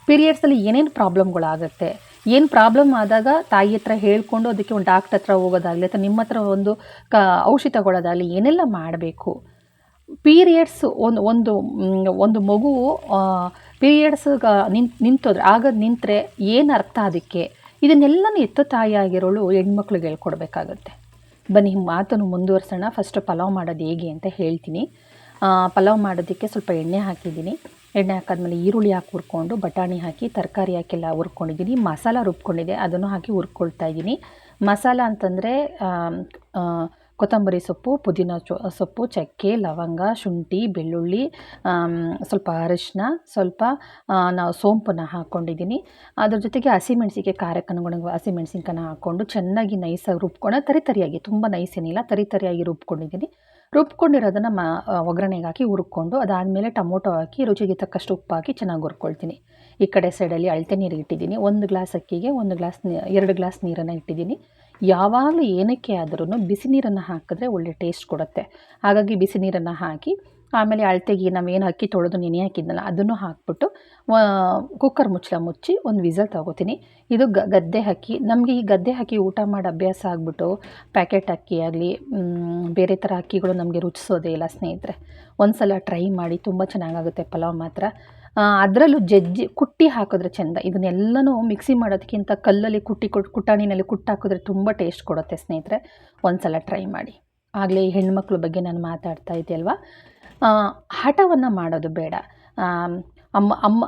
ಪೀರಿಯಡ್ಸಲ್ಲಿ ಏನೇನು ಪ್ರಾಬ್ಲಮ್ಗಳಾಗುತ್ತೆ ಏನು ಪ್ರಾಬ್ಲಮ್ ಆದಾಗ ತಾಯಿ ಹತ್ರ ಹೇಳ್ಕೊಂಡು ಅದಕ್ಕೆ ಒಂದು ಡಾಕ್ಟರ್ ಹತ್ರ ಹೋಗೋದಾಗಲಿ ಅಥವಾ ನಿಮ್ಮ ಹತ್ರ ಒಂದು ಕ, ಔಷಧಿ ತಗೊಳ್ಳೋದಾಗಲಿ ಏನೆಲ್ಲ ಮಾಡಬೇಕು? ಪೀರಿಯಡ್ಸ್ ಒಂದು ಒಂದು ಒಂದು ಮಗು ಪೀರಿಯಡ್ಸ್ ನಿಂತು, ನಿಂತೋದ್ರೆ ಆಗ ನಿಂತರೆ ಏನು ಅರ್ಥ ಅದಕ್ಕೆ? ಇದನ್ನೆಲ್ಲನೂ ಎತ್ತ ತಾಯಿಯಾಗಿರೋಳು ಹೆಣ್ಮಕ್ಳಿಗೆ ಹೇಳ್ಕೊಡ್ಬೇಕಾಗತ್ತೆ. ಬನ್ನಿ, ಮಾತನ್ನು ಮುಂದುವರ್ಸೋಣ. ಫಸ್ಟ್ ಪಲಾವ್ ಮಾಡೋದು ಹೇಗೆ ಅಂತ ಹೇಳ್ತೀನಿ. ಪಲಾವ್ ಮಾಡೋದಕ್ಕೆ ಸ್ವಲ್ಪ ಎಣ್ಣೆ ಹಾಕಿದ್ದೀನಿ. ಎಣ್ಣೆ ಹಾಕಾದ್ಮೇಲೆ ಈರುಳ್ಳಿ ಹಾಕಿ ಹುರ್ಕೊಂಡು, ಬಟಾಣಿ ಹಾಕಿ, ತರಕಾರಿ ಹಾಕಿಲ್ಲ ಹುರ್ಕೊಂಡಿದ್ದೀನಿ. ಮಸಾಲ ರುಬ್ಕೊಂಡಿದೆ ಅದನ್ನು ಹಾಕಿ ಹುರ್ಕೊಳ್ತಾ ಇದ್ದೀನಿ. ಮಸಾಲ ಅಂತಂದರೆ ಕೊತ್ತಂಬರಿ ಸೊಪ್ಪು, ಪುದೀನ ಸೊಪ್ಪು, ಚಕ್ಕೆ, ಲವಂಗ, ಶುಂಠಿ, ಬೆಳ್ಳುಳ್ಳಿ ಸ್ವಲ್ಪ ಅರಿಶಿನ ಸ್ವಲ್ಪ ನಾವು ಸೋಂಪನ್ನು ಹಾಕ್ಕೊಂಡಿದ್ದೀನಿ ಅದ್ರ ಜೊತೆಗೆ ಹಸಿಮೆಣಸಿಗೆ ಖಾರಕ್ಕೆ ಹಸಿಮೆಣಸಿನ್ಕಾಯನ್ನ ಹಾಕ್ಕೊಂಡು ಚೆನ್ನಾಗಿ ನೈಸಾಗಿ ರುಬ್ಕೊಂಡು ತರಿ ತರಿಯಾಗಿ, ತುಂಬ ನೈಸ್ ಏನಿಲ್ಲ, ತರಿ ತರಿಯಾಗಿ ರುಬ್ಕೊಂಡಿದ್ದೀನಿ ರುಬ್ಕೊಂಡಿರೋದನ್ನು ಮ ಒಗ್ಗರಣೆಗೆ ಹಾಕಿ ಹುರ್ಕೊಂಡು ಅದಾದಮೇಲೆ ಟೊಮೊಟೊ ಹಾಕಿ ರುಚಿಗೆ ತಕ್ಕಷ್ಟು ಉಪ್ಪು ಹಾಕಿ ಚೆನ್ನಾಗಿ ಹುರ್ಕೊಳ್ತೀನಿ. ಈ ಕಡೆ ಸೈಡಲ್ಲಿ ಅಳತೆ ನೀರು ಇಟ್ಟಿದ್ದೀನಿ ಒಂದು ಗ್ಲಾಸ್ ಅಕ್ಕಿಗೆ ಒಂದು ಗ್ಲಾಸ್ ಎರಡು ಗ್ಲಾಸ್ ನೀರನ್ನು ಇಟ್ಟಿದ್ದೀನಿ ಯಾವಾಗಲೂ ಏನಕ್ಕೆ ಆದರೂ ಬಿಸಿ ನೀರನ್ನು ಹಾಕಿದ್ರೆ ಒಳ್ಳೆ ಟೇಸ್ಟ್ ಕೊಡುತ್ತೆ. ಹಾಗಾಗಿ ಬಿಸಿ ನೀರನ್ನು ಹಾಕಿ, ಆಮೇಲೆ ಅಳತೆಗೆ ನಾವೇನು ಅಕ್ಕಿ ತೊಳೆದು ನೆನೆ ಹಾಕಿದ್ನಲ್ಲ ಅದನ್ನು ಹಾಕ್ಬಿಟ್ಟು ಕುಕ್ಕರ್ ಮುಚ್ಚಳ ಮುಚ್ಚಿ ಒಂದು ವಿಸಲ್ ತಗೋತೀನಿ. ಇದು ಗದ್ದೆ ಅಕ್ಕಿ. ನಮಗೆ ಈ ಗದ್ದೆ ಹಾಕಿ ಊಟ ಮಾಡಿ ಅಭ್ಯಾಸ ಆಗಿಬಿಟ್ಟು ಪ್ಯಾಕೆಟ್ ಅಕ್ಕಿ ಆಗಲಿ ಬೇರೆ ಥರ ಅಕ್ಕಿಗಳು ನಮಗೆ ರುಚಿಸೋದೇ ಇಲ್ಲ ಸ್ನೇಹಿತರೆ. ಒಂದು ಸಲ ಟ್ರೈ ಮಾಡಿ ತುಂಬ ಚೆನ್ನಾಗಾಗುತ್ತೆ ಪಲಾವ್ ಮಾತ್ರ. ಅದರಲ್ಲೂ ಜಜ್ಜಿ ಕುಟ್ಟಿ ಹಾಕಿದ್ರೆ ಚೆಂದ. ಇದನ್ನೆಲ್ಲನೂ ಮಿಕ್ಸಿ ಮಾಡೋದಕ್ಕಿಂತ ಕಲ್ಲಲ್ಲಿ ಕುಟ್ಟಿ ಕೊಟ್ಟು ಕುಟಾಣಿನಲ್ಲಿ ಕುಟ್ಟಿ ಹಾಕಿದ್ರೆ ತುಂಬ ಟೇಸ್ಟ್ ಕೊಡುತ್ತೆ ಸ್ನೇಹಿತರೆ. ಒಂದು ಸಲ ಟ್ರೈ ಮಾಡಿ. ಆಗಲೇ ಹೆಣ್ಮಕ್ಳ ಬಗ್ಗೆ ನಾನು ಮಾತಾಡ್ತಾ ಇದ್ದೆ ಅಲ್ವಾ? ಹಠವನ್ನು ಮಾಡೋದು ಬೇಡ. ಅಮ್ಮ ಅಮ್ಮ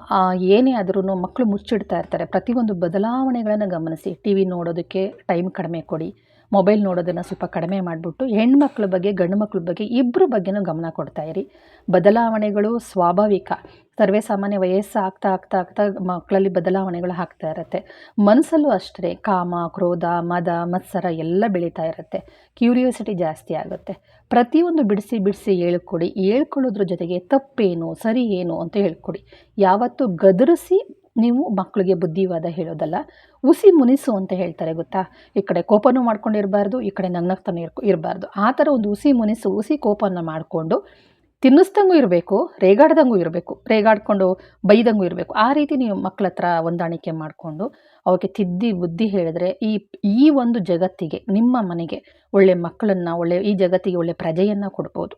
ಏನೇ ಆದ್ರೂ ಮಕ್ಕಳು ಮುಚ್ಚಿಡ್ತಾ ಇರ್ತಾರೆ. ಪ್ರತಿಯೊಂದು ಬದಲಾವಣೆಗಳನ್ನು ಗಮನಿಸಿ. ಟಿ ವಿ ನೋಡೋದಕ್ಕೆ ಟೈಮ್ ಕಡಿಮೆ ಕೊಡಿ. ಮೊಬೈಲ್ ನೋಡೋದನ್ನು ಸ್ವಲ್ಪ ಕಡಿಮೆ ಮಾಡಿಬಿಟ್ಟು ಹೆಣ್ಮಕ್ಳ ಬಗ್ಗೆ, ಗಂಡು ಮಕ್ಳ ಬಗ್ಗೆ ಇಬ್ಬರ ಬಗ್ಗೆನೂ ಗಮನ ಕೊಡ್ತಾ ಇರಿ. ಬದಲಾವಣೆಗಳು ಸ್ವಾಭಾವಿಕ. ಸರ್ವೇ ಸಾಮಾನ್ಯ ವಯಸ್ಸು ಆಗ್ತಾ ಆಗ್ತಾ ಆಗ್ತಾ ಮಕ್ಕಳಲ್ಲಿ ಬದಲಾವಣೆಗಳು ಆಗ್ತಾ ಇರುತ್ತೆ. ಮನಸ್ಸಲ್ಲೂ ಅಷ್ಟೇ ಕಾಮ, ಕ್ರೋಧ, ಮದ, ಮತ್ಸರ ಎಲ್ಲ ಬೆಳೀತಾ ಇರುತ್ತೆ. ಕ್ಯೂರಿಯಾಸಿಟಿ ಜಾಸ್ತಿ ಆಗುತ್ತೆ. ಪ್ರತಿಯೊಂದು ಬಿಡಿಸಿ ಬಿಡಿಸಿ ಹೇಳ್ಕೊಡಿ. ಹೇಳ್ಕೊಳ್ಳೋದ್ರ ಜೊತೆಗೆ ತಪ್ಪೇನು ಸರಿ ಏನು ಅಂತ ಹೇಳ್ಕೊಡಿ. ಯಾವತ್ತೂ ಗದರಿಸಿ ನೀವು ಮಕ್ಕಳಿಗೆ ಬುದ್ಧಿವಾದ ಹೇಳೋದಲ್ಲ. ಉಸಿ ಮುನಿಸು ಅಂತ ಹೇಳ್ತಾರೆ ಗೊತ್ತಾ? ಈ ಕಡೆ ಕೋಪನೂ ಮಾಡ್ಕೊಂಡಿರಬಾರ್ದು, ಈ ಕಡೆ ನಗ್ನಗ್ತಾನೆ ಇರ್ ಇರಬಾರ್ದು. ಆ ಥರ ಒಂದು ಉಸಿ ಮುನಿಸು, ಉಸಿ ಕೋಪನ ಮಾಡಿಕೊಂಡು ತಿನ್ನಿಸ್ದಂಗೂ ಇರಬೇಕು, ರೇಗಾಡ್ದಂಗೂ ಇರಬೇಕು, ರೇಗಾಡ್ಕೊಂಡು ಬೈದಂಗೂ ಇರಬೇಕು. ಆ ರೀತಿ ನೀವು ಮಕ್ಕಳ ಹತ್ರ ಹೊಂದಾಣಿಕೆ ಮಾಡಿಕೊಂಡು ಅವಕ್ಕೆ ತಿದ್ದಿ ಬುದ್ಧಿ ಹೇಳಿದ್ರೆ ಈ ಈ ಒಂದು ಜಗತ್ತಿಗೆ, ನಿಮ್ಮ ಮನೆಗೆ ಒಳ್ಳೆ ಮಕ್ಕಳನ್ನು, ಒಳ್ಳೆ, ಈ ಜಗತ್ತಿಗೆ ಒಳ್ಳೆ ಪ್ರಜೆಯನ್ನು ಕೊಡ್ಬೋದು.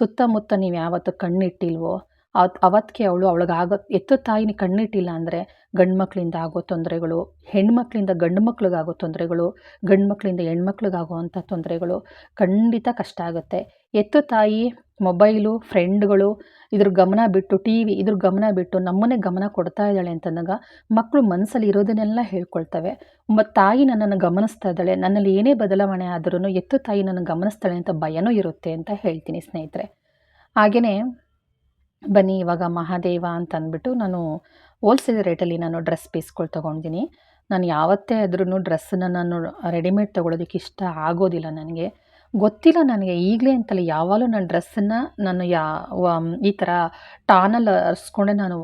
ಸುತ್ತಮುತ್ತ ನೀವು ಯಾವತ್ತು ಕಣ್ಣಿಟ್ಟಿಲ್ವೋ ಅವತ್ತು ಅವತ್ತಿಗೆ ಅವಳು ಆಗೋ, ಎತ್ತ ತಾಯಿನ ಕಣ್ಣಿಟ್ಟಿಲ್ಲ ಅಂದರೆ ಗಂಡು ಮಕ್ಕಳಿಂದ ಆಗೋ ತೊಂದರೆಗಳು, ಹೆಣ್ಮಕ್ಳಿಂದ ಗಂಡು ಮಕ್ಳಿಗಾಗೋ ತೊಂದರೆಗಳು ಗಂಡು ಮಕ್ಕಳಿಂದ ಹೆಣ್ಮಕ್ಳಿಗಾಗುವಂಥ ತೊಂದರೆಗಳು ಖಂಡಿತ ಕಷ್ಟ ಆಗುತ್ತೆ. ಎತ್ತ ತಾಯಿ, ಮೊಬೈಲು, ಫ್ರೆಂಡ್ಗಳು, ಇದ್ರ ಗಮನ ಬಿಟ್ಟು, ಟಿ ವಿ ಇದ್ರ ಗಮನ ಬಿಟ್ಟು ನಮ್ಮನ್ನೇ ಗಮನ ಕೊಡ್ತಾ ಇದ್ದಾಳೆ ಅಂತಂದಾಗ ಮಕ್ಕಳು ಮನಸ್ಸಲ್ಲಿ ಇರೋದನ್ನೆಲ್ಲ ಹೇಳ್ಕೊಳ್ತವೆ. ಮತ್ತು ತಾಯಿ ನನ್ನನ್ನು ಗಮನಿಸ್ತಾ ಇದ್ದಾಳೆ, ನನ್ನಲ್ಲಿ ಏನೇ ಬದಲಾವಣೆ ಆದ್ರೂ ಎತ್ತು ತಾಯಿ ನನ್ನ ಗಮನಿಸ್ತಾಳೆ ಅಂತ ಭಯನೂ ಇರುತ್ತೆ ಅಂತ ಹೇಳ್ತೀನಿ ಸ್ನೇಹಿತರೆ. ಹಾಗೆಯೇ ಬನ್ನಿ, ಇವಾಗ ಮಹಾದೇವ ಅಂತ ಅಂದ್ಬಿಟ್ಟು ನಾನು ಹೋಲ್ಸೇಲ್ ರೇಟಲ್ಲಿ ನಾನು ಡ್ರೆಸ್ ಪೀಸ್ಗಳು ತೊಗೊಂಡಿದ್ದೀನಿ ನಾನು ಯಾವತ್ತೇ ಆದ್ರೂ ಡ್ರೆಸ್ಸನ್ನು ನಾನು ರೆಡಿಮೇಡ್ ತೊಗೊಳೋದಕ್ಕೆ ಇಷ್ಟ ಆಗೋದಿಲ್ಲ ನನಗೆ. ಗೊತ್ತಿಲ್ಲ ನನಗೆ ಈಗಲೇ ಅಂತಲ್ಲ ಯಾವಾಗಲೂ ನಾನು ಡ್ರೆಸ್ಸನ್ನು ನಾನು ಯಾ ಈ ಥರ ಟಾನಲ್ಲಿ ಹರಿಸ್ಕೊಂಡೆ ನಾನು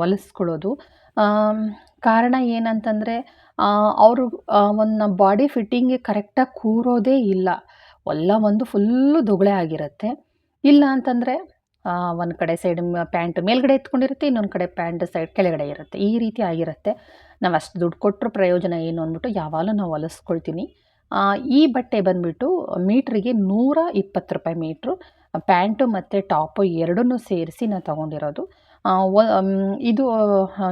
ಹೊಲಿಸ್ಕೊಳ್ಳೋದು. ಕಾರಣ ಏನಂತಂದರೆ ಅವರು ಒಂದು ಬಾಡಿ ಫಿಟ್ಟಿಂಗ್ಗೆ ಕರೆಕ್ಟಾಗಿ ಕೂರೋದೇ ಇಲ್ಲ. ಎಲ್ಲ ಒಂದು ಫುಲ್ಲು ದೊಗಳೆ ಆಗಿರುತ್ತೆ. ಇಲ್ಲ ಅಂತಂದರೆ ಒಂದು ಕಡೆ ಸೈಡ್ ಪ್ಯಾಂಟ್ ಮೇಲ್ಗಡೆ ಎತ್ಕೊಂಡಿರುತ್ತೆ, ಇನ್ನೊಂದು ಕಡೆ ಪ್ಯಾಂಟ್ ಸೈಡ್ ಕೆಳಗಡೆ ಇರುತ್ತೆ. ಈ ರೀತಿ ಆಗಿರುತ್ತೆ. ನಾವು ಅಷ್ಟು ದುಡ್ಡು ಕೊಟ್ಟರು ಪ್ರಯೋಜನ ಏನು ಅಂದ್ಬಿಟ್ಟು ಯಾವಾಗಲೂ ನಾವು ಹೊಲಿಸ್ಕೊಳ್ತೀನಿ. ಈ ಬಟ್ಟೆ ಬಂದುಬಿಟ್ಟು ಮೀಟ್ರಿಗೆ ನೂರ ಇಪ್ಪತ್ತು ರೂಪಾಯಿ ಮೀಟ್ರು, ಪ್ಯಾಂಟು ಮತ್ತು ಟಾಪು ಎರಡನ್ನೂ ಸೇರಿಸಿ ನಾನು ತೊಗೊಂಡಿರೋದು. ಇದು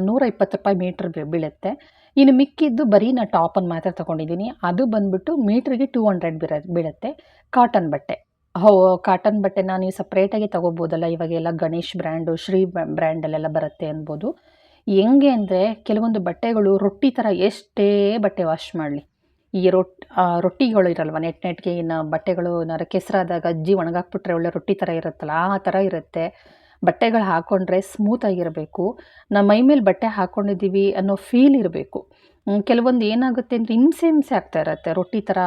ನೂರ ಇಪ್ಪತ್ತು ರೂಪಾಯಿ ಮೀಟ್ರ್ ಬೀಳುತ್ತೆ. ಇನ್ನು ಮಿಕ್ಕಿದ್ದು ಬರೀ ನಾನು ಟಾಪನ್ನು ಮಾತ್ರ ತೊಗೊಂಡಿದ್ದೀನಿ. ಅದು ಬಂದುಬಿಟ್ಟು ಮೀಟ್ರಿಗೆ ಟೂ ಹಂಡ್ರೆಡ್ ಬೀರ, ಬೀಳುತ್ತೆ. ಕಾಟನ್ ಬಟ್ಟೆ. ಹೋ ಕಾಟನ್ ಬಟ್ಟೆನ ನೀವು ಸಪ್ರೇಟಾಗಿ ತೊಗೋಬೋದಲ್ಲ, ಇವಾಗೆಲ್ಲ ಗಣೇಶ್ ಬ್ರ್ಯಾಂಡು ಶ್ರೀ ಬ್ರ್ಯಾಂಡಲ್ಲೆಲ್ಲ ಬರುತ್ತೆ ಅನ್ಬೋದು. ಹೆಂಗೆ ಅಂದರೆ ಕೆಲವೊಂದು ಬಟ್ಟೆಗಳು ರೊಟ್ಟಿ ಥರ ಎಷ್ಟೇ ಬಟ್ಟೆ ವಾಶ್ ಮಾಡಲಿ. ಈ ರೊಟ್ಟಿ ರೊಟ್ಟಿಗಳು ಇರಲ್ವ, ನೆಟ್ ನೆಟ್ಗೆ ಇನ್ನು ಬಟ್ಟೆಗಳು ಏನಾರು ಕೆಸರಾದಾಗ ಅಜ್ಜಿ ಒಣಗಾಕ್ಬಿಟ್ರೆ ಒಳ್ಳೆ ರೊಟ್ಟಿ ಥರ ಇರುತ್ತಲ್ಲ, ಆ ಥರ ಇರುತ್ತೆ. ಬಟ್ಟೆಗಳು ಹಾಕ್ಕೊಂಡ್ರೆ ಸ್ಮೂತಾಗಿರಬೇಕು ನಮ್ಮ ಮೈ ಮೇಲೆ ಬಟ್ಟೆ ಹಾಕ್ಕೊಂಡಿದ್ದೀವಿ ಅನ್ನೋ ಫೀಲ್ ಇರಬೇಕು. ಕೆಲವೊಂದು ಏನಾಗುತ್ತೆ ಅಂದರೆ ಹಿಂಸೆ ಹಿಂಸೆ ಆಗ್ತಾ ಇರುತ್ತೆ. ರೊಟ್ಟಿ ಥರ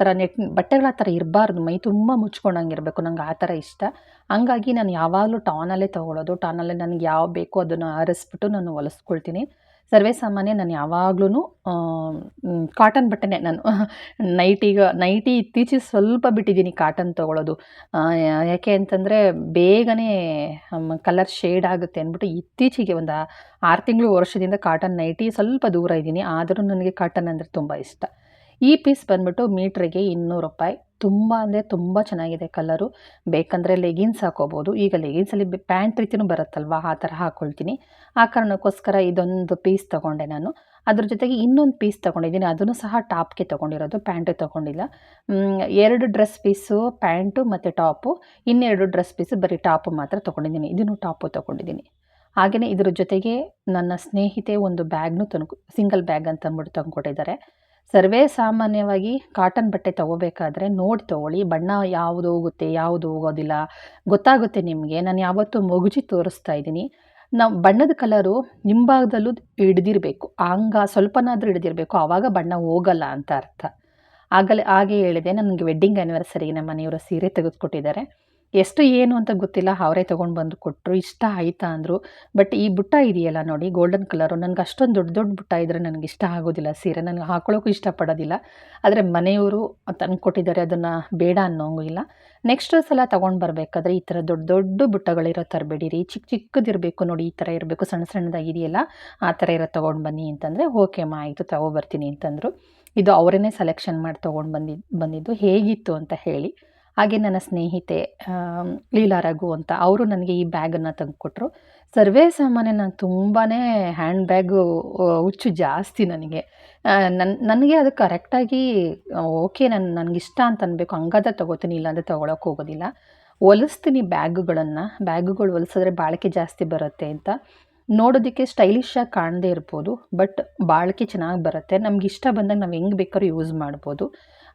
ಥರ ನೆಟ್, ಬಟ್ಟೆಗಳ ಥರ ಇರಬಾರ್ದು. ಮೈ ತುಂಬ ಮುಚ್ಕೊಂಡಂಗೆ ಇರಬೇಕು ನಂಗೆ ಆ ಥರ ಇಷ್ಟ. ಹಂಗಾಗಿ ನಾನು ಯಾವಾಗಲೂ ಟಾನಲ್ಲೇ ತೊಗೊಳ್ಳೋದು ಟಾನಲ್ಲೇ ನನಗೆ ಯಾವ ಬೇಕೋ ಅದನ್ನು ಆರಿಸ್ಬಿಟ್ಟು ನಾನು ಹೊಲಿಸ್ಕೊಳ್ತೀನಿ. ಸರ್ವೇ ಸಾಮಾನ್ಯ ನಾನು ಯಾವಾಗ್ಲೂ ಕಾಟನ್ ಬಟ್ಟೆನೇ ನಾನು. ನೈಟಿಗೆ ನೈಟಿ ಇತ್ತೀಚೆಗೆ ಸ್ವಲ್ಪ ಬಿಟ್ಟಿದ್ದೀನಿ ಕಾಟನ್ ತೊಗೊಳ್ಳೋದು ಯಾಕೆ ಅಂತಂದರೆ ಬೇಗನೆ ಕಲರ್ ಶೇಡ್ ಆಗುತ್ತೆ ಅಂದ್ಬಿಟ್ಟು ಇತ್ತೀಚೆಗೆ ಒಂದು ಆರು ತಿಂಗಳು ವರ್ಷದಿಂದ ಕಾಟನ್ ನೈಟಿ ಸ್ವಲ್ಪ ದೂರ ಇದ್ದೀನಿ. ಆದರೂ ನನಗೆ ಕಾಟನ್ ಅಂದರೆ ತುಂಬ ಇಷ್ಟ. ಈ ಪೀಸ್ ಬಂದ್ಬಿಟ್ಟು ಮೀಟ್ರಿಗೆ ಇನ್ನೂರು ರೂಪಾಯಿ. ತುಂಬ ಅಂದರೆ ತುಂಬ ಚೆನ್ನಾಗಿದೆ ಕಲರು. ಬೇಕಂದರೆ ಲೆಗಿನ್ಸ್ ಹಾಕೋಬೋದು. ಈಗ ಲೆಗಿನ್ಸಲ್ಲಿ ಪ್ಯಾಂಟ್ ರೀತಿಯೂ ಬರುತ್ತಲ್ವಾ? ಆ ಥರ ಹಾಕ್ಕೊಳ್ತೀನಿ ಆ ಕಾರಣಕ್ಕೋಸ್ಕರ ಇದೊಂದು ಪೀಸ್ ತೊಗೊಂಡೆ ನಾನು. ಅದ್ರ ಜೊತೆಗೆ ಇನ್ನೊಂದು ಪೀಸ್ ತೊಗೊಂಡಿದ್ದೀನಿ. ಅದನ್ನು ಸಹ ಟಾಪ್ಗೆ ತೊಗೊಂಡಿರೋದು, ಪ್ಯಾಂಟು ತೊಗೊಂಡಿಲ್ಲ. ಎರಡು ಡ್ರೆಸ್ ಪೀಸು, ಪ್ಯಾಂಟು ಮತ್ತು ಟಾಪು. ಇನ್ನೆರಡು ಡ್ರೆಸ್ ಪೀಸು ಬರೀ ಟಾಪು ಮಾತ್ರ ತೊಗೊಂಡಿದ್ದೀನಿ. ಇದನ್ನು ಟಾಪು ತೊಗೊಂಡಿದ್ದೀನಿ. ಹಾಗೆಯೇ ಇದ್ರ ಜೊತೆಗೆ ನನ್ನ ಸ್ನೇಹಿತೆ ಒಂದು ಬ್ಯಾಗ್ನು ತಂದು ಸಿಂಗಲ್ ಬ್ಯಾಗ್ ಅಂತ ಅಂದ್ಬಿಟ್ಟು ತಂದುಕೊಟ್ಟಿದ್ದಾರೆ. ಸರ್ವೇ ಸಾಮಾನ್ಯವಾಗಿ ಕಾಟನ್ ಬಟ್ಟೆ ತಗೋಬೇಕಾದ್ರೆ ನೋಡಿ ತೊಗೊಳ್ಳಿ. ಬಣ್ಣ ಯಾವುದು ಹೋಗುತ್ತೆ, ಯಾವುದು ಹೋಗೋದಿಲ್ಲ. ಗೊತ್ತಾಗುತ್ತೆ ನಿಮಗೆ. ನಾನು ಯಾವತ್ತೂ ಮಗುಜಿ ತೋರಿಸ್ತಾ ಇದ್ದೀನಿ. ನಾವು ಬಣ್ಣದ ಕಲರು ನಿಂಬಾಗದಲ್ಲೂ ಹಿಡ್ದಿರಬೇಕು. ಹಂಗ ಸ್ವಲ್ಪನಾದರೂ ಹಿಡ್ದಿರಬೇಕು. ಆವಾಗ ಬಣ್ಣ ಹೋಗಲ್ಲ ಅಂತ ಅರ್ಥ. ಆಗಲೇ ಹಾಗೆ ಹೇಳಿದೆ. ನನಗೆ ವೆಡ್ಡಿಂಗ್ ಆ್ಯನಿವರ್ಸರಿಗೆ ನಮ್ಮ ಮನೆಯವರು ಸೀರೆ ತೆಗೆದುಕೊಟ್ಟಿದ್ದಾರೆ. ಎಷ್ಟು ಏನು ಅಂತ ಗೊತ್ತಿಲ್ಲ, ಅವರೇ ತೊಗೊಂಡು ಬಂದು ಕೊಟ್ಟರು ಇಷ್ಟ ಆಯಿತಾ ಅಂದರು. ಬಟ್ ಈ ಬುಟ್ಟ ಇದೆಯಲ್ಲ ನೋಡಿ ಗೋಲ್ಡನ್ ಕಲರು ನನಗೆ ಅಷ್ಟೊಂದು ದೊಡ್ಡ ದೊಡ್ಡ ಬುಟ್ಟ ಇದ್ದರೆ ನನಗೆ ಇಷ್ಟ ಆಗೋದಿಲ್ಲ ಸೀರೆ. ನನಗೆ ಹಾಕೊಳ್ಳೋಕ್ಕೂ ಇಷ್ಟಪಡೋದಿಲ್ಲ ಆದರೆ ಮನೆಯವರು ತಂದು ಕೊಟ್ಟಿದ್ದಾರೆ, ಅದನ್ನು ಬೇಡ ಅನ್ನೋಂಗೂ ಇಲ್ಲ. ನೆಕ್ಸ್ಟ್ ಸಲ ತೊಗೊಂಡು ಬರಬೇಕಾದ್ರೆ ಈ ಥರ ದೊಡ್ಡ ದೊಡ್ಡ ಬುಟ್ಟಗಳಿರೋ ತರಬೇಡಿರಿ. ಚಿಕ್ಕ ಚಿಕ್ಕದಿರಬೇಕು ನೋಡಿ, ಈ ಥರ ಇರಬೇಕು. ಸಣ್ಣ ಸಣ್ಣದಾಗಿದೆಯಲ್ಲ ಆ ಥರ ಇರೋ ತೊಗೊಂಡು ಬನ್ನಿ ಅಂತಂದರೆ ಓಕೆ ಮಾ, ಆಯಿತು ತೊಗೊಬರ್ತೀನಿ ಅಂತಂದರು. ಇದು ಅವರೇ ಸೆಲೆಕ್ಷನ್ ಮಾಡಿ ತೊಗೊಂಡು ಬಂದಿದ್ದು ಬಂದಿದ್ದು ಹೇಗಿತ್ತು ಅಂತ ಹೇಳಿ. ಹಾಗೆ ನನ್ನ ಸ್ನೇಹಿತೆ ಲೀಲಾ ರಘು ಅಂತ ಅವರು ನನಗೆ ಈ ಬ್ಯಾಗನ್ನು ತಂದುಕೊಟ್ರು. ಸರ್ವೇ ಸಾಮಾನ್ಯ ನಾನು ತುಂಬಾ ಹ್ಯಾಂಡ್ ಬ್ಯಾಗು ಹುಚ್ಚು ಜಾಸ್ತಿ ನನಗೆ. ನನ್ನ ನನಗೆ ಅದು ಕರೆಕ್ಟಾಗಿ ಓಕೆ ನನ್ನ ನನಗಿಷ್ಟ ಅಂತ ಅನ್ಬೇಕು. ಹಂಗಾದ್ರೆ ತೊಗೋತೀನಿ, ಇಲ್ಲಾಂದರೆ ತೊಗೊಳಕ್ಕೆ ಹೋಗೋದಿಲ್ಲ. ಹೊಲಿಸ್ತೀನಿ ಬ್ಯಾಗುಗಳನ್ನು. ಬ್ಯಾಗುಗಳು ಹೊಲಿಸಿದ್ರೆ ಬಾಳಿಕೆ ಜಾಸ್ತಿ ಬರುತ್ತೆ ಅಂತ. ನೋಡೋದಕ್ಕೆ ಸ್ಟೈಲಿಶಾಗಿ ಕಾಣದೇ ಇರ್ಬೋದು ಬಟ್ ಬಾಳಿಕೆ ಚೆನ್ನಾಗಿ ಬರುತ್ತೆ. ನಮ್ಗೆ ಇಷ್ಟ ಬಂದಾಗ ನಾವು ಹೆಂಗೆ ಬೇಕಾದ್ರೂ ಯೂಸ್ ಮಾಡ್ಬೋದು.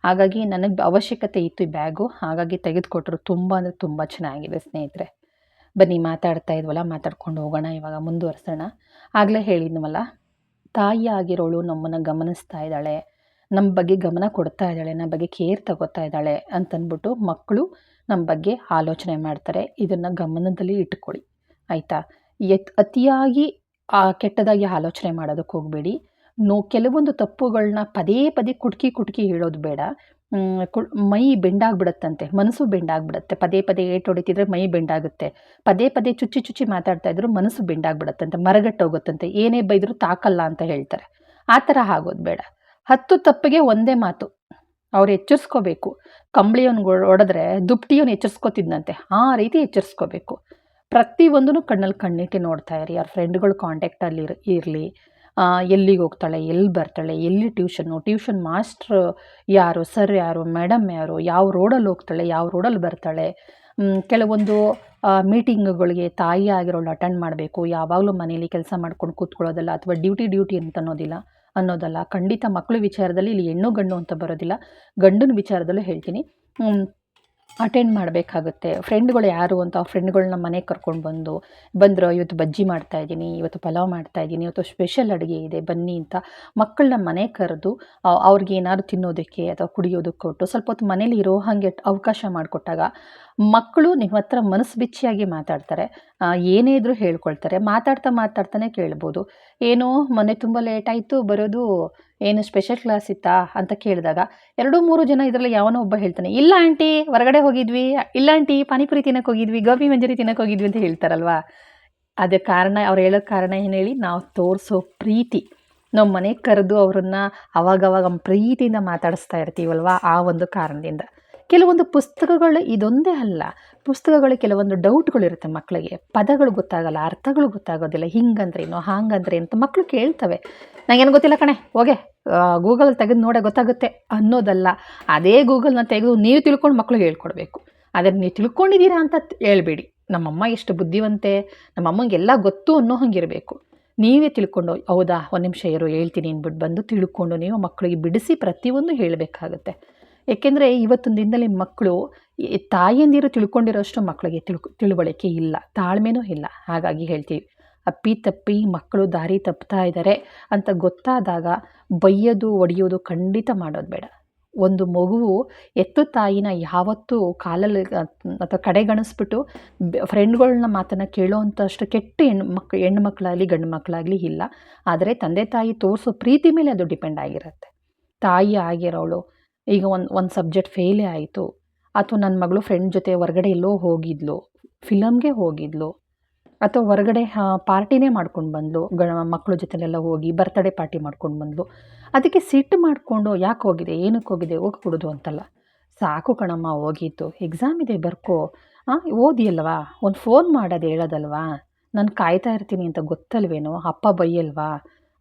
ಹಾಗಾಗಿ ನನಗೆ ಅವಶ್ಯಕತೆ ಇತ್ತು ಈ ಬ್ಯಾಗು ಹಾಗಾಗಿ ತೆಗೆದುಕೊಟ್ರು. ತುಂಬ ಅಂದರೆ ತುಂಬ ಚೆನ್ನಾಗಿದೆ ಸ್ನೇಹಿತರೆ. ಬನ್ನಿ, ಮಾತಾಡ್ತಾ ಇದ್ವಲ್ಲ, ಮಾತಾಡ್ಕೊಂಡು ಹೋಗೋಣ ಇವಾಗ, ಮುಂದುವರ್ಸೋಣ. ಆಗಲೇ ಹೇಳಿದ್ನವಲ್ಲ, ತಾಯಿ ಆಗಿರೋಳು ನಮ್ಮನ್ನು ಗಮನಿಸ್ತಾ ಇದ್ದಾಳೆ. ನಮ್ಮ ಬಗ್ಗೆ ಗಮನ ಕೊಡ್ತಾ ಇದ್ದಾಳೆ ನಮ್ಮ ಬಗ್ಗೆ ಕೇರ್ ತಗೋತಾ ಇದ್ದಾಳೆ ಅಂತಂದ್ಬಿಟ್ಟು ಮಕ್ಕಳು ನಮ್ಮ ಬಗ್ಗೆ ಆಲೋಚನೆ ಮಾಡ್ತಾರೆ. ಇದನ್ನು ಗಮನದಲ್ಲಿ ಇಟ್ಕೊಳ್ಳಿ. ಆಯಿತಾ? ಎತ್ ಅತಿಯಾಗಿ ಕೆಟ್ಟದಾಗಿ ಆಲೋಚನೆ ಮಾಡೋದಕ್ಕೆ ಹೋಗಬೇಡಿ. ನೋ, ಕೆಲವೊಂದು ತಪ್ಪುಗಳನ್ನ ಪದೇ ಪದೇ ಕುಟ್ಕಿ ಕುಟ್ಕಿ ಹೇಳೋದು ಬೇಡ. ಮೈ ಬೆಂಡಾಗ್ಬಿಡತ್ತಂತೆ. ಮನಸ್ಸು ಬೆಂಡಾಗ್ಬಿಡತ್ತೆ. ಪದೇ ಪದೇ ಏಟು ಹೊಡಿತಿದ್ರೆ ಮೈ ಬೆಂಡಾಗುತ್ತೆ. ಪದೇ ಪದೇ ಚುಚ್ಚಿ ಚುಚ್ಚಿ ಮಾತಾಡ್ತಾ ಇದ್ರು ಮನಸ್ಸು ಬೆಂಡಾಗ್ಬಿಡತ್ತಂತೆ. ಮರಗಟ್ಟೋಗುತ್ತಂತೆ ಏನೇ ಬೈದರೂ ತಾಕಲ್ಲ ಅಂತ ಹೇಳ್ತಾರೆ. ಆ ಥರ ಆಗೋದು ಬೇಡ. ಹತ್ತು ತಪ್ಪಿಗೆ ಒಂದೇ ಮಾತು. ಅವ್ರು ಎಚ್ಚರಿಸ್ಕೋಬೇಕು. ಕಂಬಳಿಯವನ್ಗೆ ಹೊಡೆದ್ರೆ ದುಪ್ಟಿಯವನು ಎಚ್ಚರಿಸ್ಕೋತಿದ್ನಂತೆ. ಆ ರೀತಿ ಎಚ್ಚರಿಸ್ಕೋಬೇಕು. ಪ್ರತಿಯೊಂದೂ ಕಣ್ಣಲ್ಲಿ ಕಣ್ಣಿಟ್ಟು ನೋಡ್ತಾ ಇರಿ. ಅವ್ರ ಫ್ರೆಂಡ್ಗಳು ಕಾಂಟ್ಯಾಕ್ಟಲ್ಲಿ ಇರಲಿ. ಎಲ್ಲಿಗೆ ಹೋಗ್ತಾಳೆ, ಎಲ್ಲಿ ಬರ್ತಾಳೆ, ಎಲ್ಲಿ ಟ್ಯೂಷನ್ನು ಟ್ಯೂಷನ್ ಮಾಸ್ಟ್ರ್ ಯಾರು ಸರ್ ಯಾರು ಮೇಡಮ್ ಯಾರು, ಯಾವ ರೋಡಲ್ಲಿ ಹೋಗ್ತಾಳೆ, ಯಾವ ರೋಡಲ್ಲಿ ಬರ್ತಾಳೆ? ಕೆಲವೊಂದು ಮೀಟಿಂಗ್ಗಳಿಗೆ ತಾಯಿ ಆಗಿರೋಳು ಅಟೆಂಡ್ ಮಾಡಬೇಕು, ಯಾವಾಗಲೂ ಮನೇಲಿ ಕೆಲಸ ಮಾಡ್ಕೊಂಡು ಕೂತ್ಕೊಳ್ಳೋದಲ್ಲ ಅಥವಾ ಡ್ಯೂಟಿ ಡ್ಯೂಟಿ ಅಂತ ಅನ್ನೋದಿಲ್ಲ, ಅನ್ನೋದಲ್ಲ. ಖಂಡಿತ ಮಕ್ಕಳ ವಿಚಾರದಲ್ಲಿ ಇಲ್ಲಿ ಹೆಣ್ಣು ಗಂಡು ಅಂತ ಬರೋದಿಲ್ಲ. ಗಂಡನ ವಿಚಾರದಲ್ಲೂ ಹೇಳ್ತೀನಿ. ಅಟೆಂಡ್ ಮಾಡಬೇಕಾಗುತ್ತೆ. ಫ್ರೆಂಡ್ಗಳು ಯಾರು ಅಂತ ಆ ಫ್ರೆಂಡ್ಗಳನ್ನ ಮನೆಗೆ ಕರ್ಕೊಂಡು ಬಂದು, ಬಂದರು, ಇವತ್ತು ಬಜ್ಜಿ ಮಾಡ್ತಾ ಇದ್ದೀನಿ, ಇವತ್ತು ಪಲಾವ್ ಮಾಡ್ತಾ ಇದ್ದೀನಿ, ಇವತ್ತು ಸ್ಪೆಷಲ್ ಅಡುಗೆ ಇದೆ, ಬನ್ನಿ ಅಂತ ಮಕ್ಕಳನ್ನ ಮನೆ ಕರೆದು ಅವ್ರಿಗೆ ಏನಾದ್ರು ತಿನ್ನೋದಕ್ಕೆ ಅಥವಾ ಕುಡಿಯೋದಕ್ಕೆ ಕೊಟ್ಟು ಸ್ವಲ್ಪ ಹೊತ್ತು ಮನೇಲಿ ಇರೋ ಹಾಗೆ ಅವಕಾಶ ಮಾಡಿಕೊಟ್ಟಾಗ ಮಕ್ಕಳು ನಿಮ್ಮ ಹತ್ರ ಮನಸ್ಸು ಬಿಚ್ಚಿಯಾಗಿ ಮಾತಾಡ್ತಾರೆ. ಏನೇ ಇದ್ರೂ ಹೇಳ್ಕೊಳ್ತಾರೆ. ಮಾತಾಡ್ತಾ ಮಾತಾಡ್ತಾನೆ ಕೇಳ್ಬೋದು. ಏನೋ ಮನೆ ತುಂಬ ಲೇಟ್ ಆಯಿತು, ಬರೋದು ಏನು ಸ್ಪೆಷಲ್ ಕ್ಲಾಸ್ ಇತ್ತಾ ಅಂತ ಕೇಳಿದಾಗ ಎರಡು ಮೂರು ಜನ ಇದರಲ್ಲಿ ಯಾವನೋ ಒಬ್ಬ ಹೇಳ್ತಾನೆ, ಇಲ್ಲ ಆಂಟಿ ಹೊರಗಡೆ ಹೋಗಿದ್ವಿ. ಇಲ್ಲ ಆಂಟಿ ಪಾನಿಪುರಿ ತಿನ್ನಕ್ಕೆ ಹೋಗಿದ್ವಿ, ಗೋಬಿ ಮಂಜೂರಿ ತಿನ್ನಕ್ಕೆ ಹೋಗಿದ್ವಿ ಅಂತ ಹೇಳ್ತಾರಲ್ವಾ? ಅದೇ ಕಾರಣ, ಅವ್ರು ಹೇಳೋ ಕಾರಣ ಏನು ಹೇಳಿ, ನಾವು ತೋರಿಸೋ ಪ್ರೀತಿ. ನಮ್ಮ ಮನೆಗೆ ಕರೆದು ಅವ್ರನ್ನ ಅವಾಗವಾಗ ಪ್ರೀತಿಯಿಂದ ಮಾತಾಡಿಸ್ತಾ ಇರ್ತೀವಲ್ವಾ ಆ ಒಂದು ಕಾರಣದಿಂದ. ಕೆಲವೊಂದು ಪುಸ್ತಕಗಳು ಇದೊಂದೇ ಅಲ್ಲ. ಪುಸ್ತಕಗಳು ಕೆಲವೊಂದು ಡೌಟ್ಗಳಿರುತ್ತೆ ಮಕ್ಕಳಿಗೆ. ಪದಗಳು ಗೊತ್ತಾಗಲ್ಲ, ಅರ್ಥಗಳು ಗೊತ್ತಾಗೋದಿಲ್ಲ. ಹಿಂಗಂದ್ರೇನು ಹಾಂಗಂದ್ರೆ ಅಂತ ಮಕ್ಕಳು ಕೇಳ್ತವೆ. ನನಗೇನು ಗೊತ್ತಿಲ್ಲ ಕಣೆ, ಹೋಗೆ ಗೂಗಲ್ ತೆಗೆದು ನೋಡೆ ಗೊತ್ತಾಗುತ್ತೆ ಅನ್ನೋದಲ್ಲ. ಅದೇ ಗೂಗಲ್ನ ತೆಗೆದು ನೀವು ತಿಳ್ಕೊಂಡು ಮಕ್ಕಳು ಹೇಳ್ಕೊಡ್ಬೇಕು. ಅದನ್ನು ನೀವು ತಿಳ್ಕೊಂಡಿದ್ದೀರಾ ಅಂತ ಹೇಳಬೇಡಿ. ನಮ್ಮಮ್ಮ ಎಷ್ಟು ಬುದ್ಧಿವಂತೆ, ನಮ್ಮಮ್ಮಂಗೆ ಎಲ್ಲ ಗೊತ್ತು ಅನ್ನೋ ಹಂಗಿರಬೇಕು. ನೀವೇ ತಿಳ್ಕೊಂಡು, ಹೌದಾ, ಒಂದು ನಿಮಿಷ ಇರು, ಹೇಳ್ತೀನಿ ಅಂದ್ಬಿಟ್ಟು ಬಂದು ತಿಳ್ಕೊಂಡು ನೀವು ಮಕ್ಕಳಿಗೆ ಬಿಡಿಸಿ ಪ್ರತಿಯೊಂದು ಹೇಳಬೇಕಾಗುತ್ತೆ. ಏಕೆಂದರೆ ಇವತ್ತಿನ ದಿನದಲ್ಲಿ ಮಕ್ಕಳು ತಾಯಂದಿರು ತಿಳ್ಕೊಂಡಿರೋಷ್ಟು ಮಕ್ಕಳಿಗೆ ತಿಳ್ಕೊ ತಿಳುವಳಿಕೆ ಇಲ್ಲ, ತಾಳ್ಮೆನೂ ಇಲ್ಲ. ಹಾಗಾಗಿ ಹೇಳ್ತೀವಿ, ಅಪ್ಪಿ ತಪ್ಪಿ ಮಕ್ಕಳು ದಾರಿ ತಪ್ತಾ ಇದ್ದಾರೆ ಅಂತ ಗೊತ್ತಾದಾಗ ಬೈಯೋದು, ಒಡೆಯೋದು ಖಂಡಿತ ಮಾಡೋದು ಬೇಡ. ಒಂದು ಮಗುವು ಎತ್ತು ತಾಯಿನ ಯಾವತ್ತೂ ಕಾಲಲ್ಲಿ ಅಥವಾ ಕಡೆಗಣಿಸ್ಬಿಟ್ಟು ಫ್ರೆಂಡ್ಗಳನ್ನ ಮಾತನ್ನು ಕೇಳೋವಂಥಷ್ಟು ಕೆಟ್ಟ ಹೆಣ್ಣು ಮಕ್, ಹೆಣ್ಣು ಮಕ್ಕಳಾಗಲಿ, ಗಂಡು ಮಕ್ಕಳಾಗಲಿ ಇಲ್ಲ. ಆದರೆ ತಂದೆ ತಾಯಿ ತೋರಿಸೋ ಪ್ರೀತಿ ಮೇಲೆ ಅದು ಡಿಪೆಂಡ್ ಆಗಿರುತ್ತೆ. ತಾಯಿ ಆಗಿರೋಳು ಈಗ ಒಂದು ಒಂದು ಸಬ್ಜೆಕ್ಟ್ ಫೇಲೇ ಆಯಿತು. ಅಥವಾ ನನ್ನ ಮಗಳು ಫ್ರೆಂಡ್ ಜೊತೆ ಹೊರಗಡೆ ಎಲ್ಲೋ ಹೋಗಿದ್ಲು. ಫಿಲಮ್ಗೆ ಹೋಗಿದ್ಲು. ಅಥವಾ ಹೊರಗಡೆ ಪಾರ್ಟಿನೇ ಮಾಡ್ಕೊಂಡು ಬಂದ್ಲು. ಗ ಮಕ್ಕಳ ಜೊತೆಲೆಲ್ಲ ಹೋಗಿ ಬರ್ತಡೇ ಪಾರ್ಟಿ ಮಾಡ್ಕೊಂಡು ಬಂದ್ಲು. ಅದಕ್ಕೆ ಸಿಟ್ಟು ಮಾಡಿಕೊಂಡು ಯಾಕೆ ಹೋಗಿದೆ ಏನಕ್ಕೆ ಹೋಗಿದೆ, ಹೋಗಿ ಕೊಡೋದು ಅಂತಲ್ಲ. ಸಾಕು ಕಣಮ್ಮ ಹೋಗಿತ್ತು ಎಕ್ಸಾಮ್ ಇದೆ, ಬರ್ಕೋ. ಹಾಂ ಓದಿಯಲ್ವಾ? ಒಂದು ಫೋನ್ ಮಾಡೋದು ಹೇಳೋದಲ್ವಾ? ನಾನು ಕಾಯ್ತಾ ಇರ್ತೀನಿ ಅಂತ ಗೊತ್ತಲ್ವೇನೋ? ಅಪ್ಪ ಬೈಯಲ್ವಾ?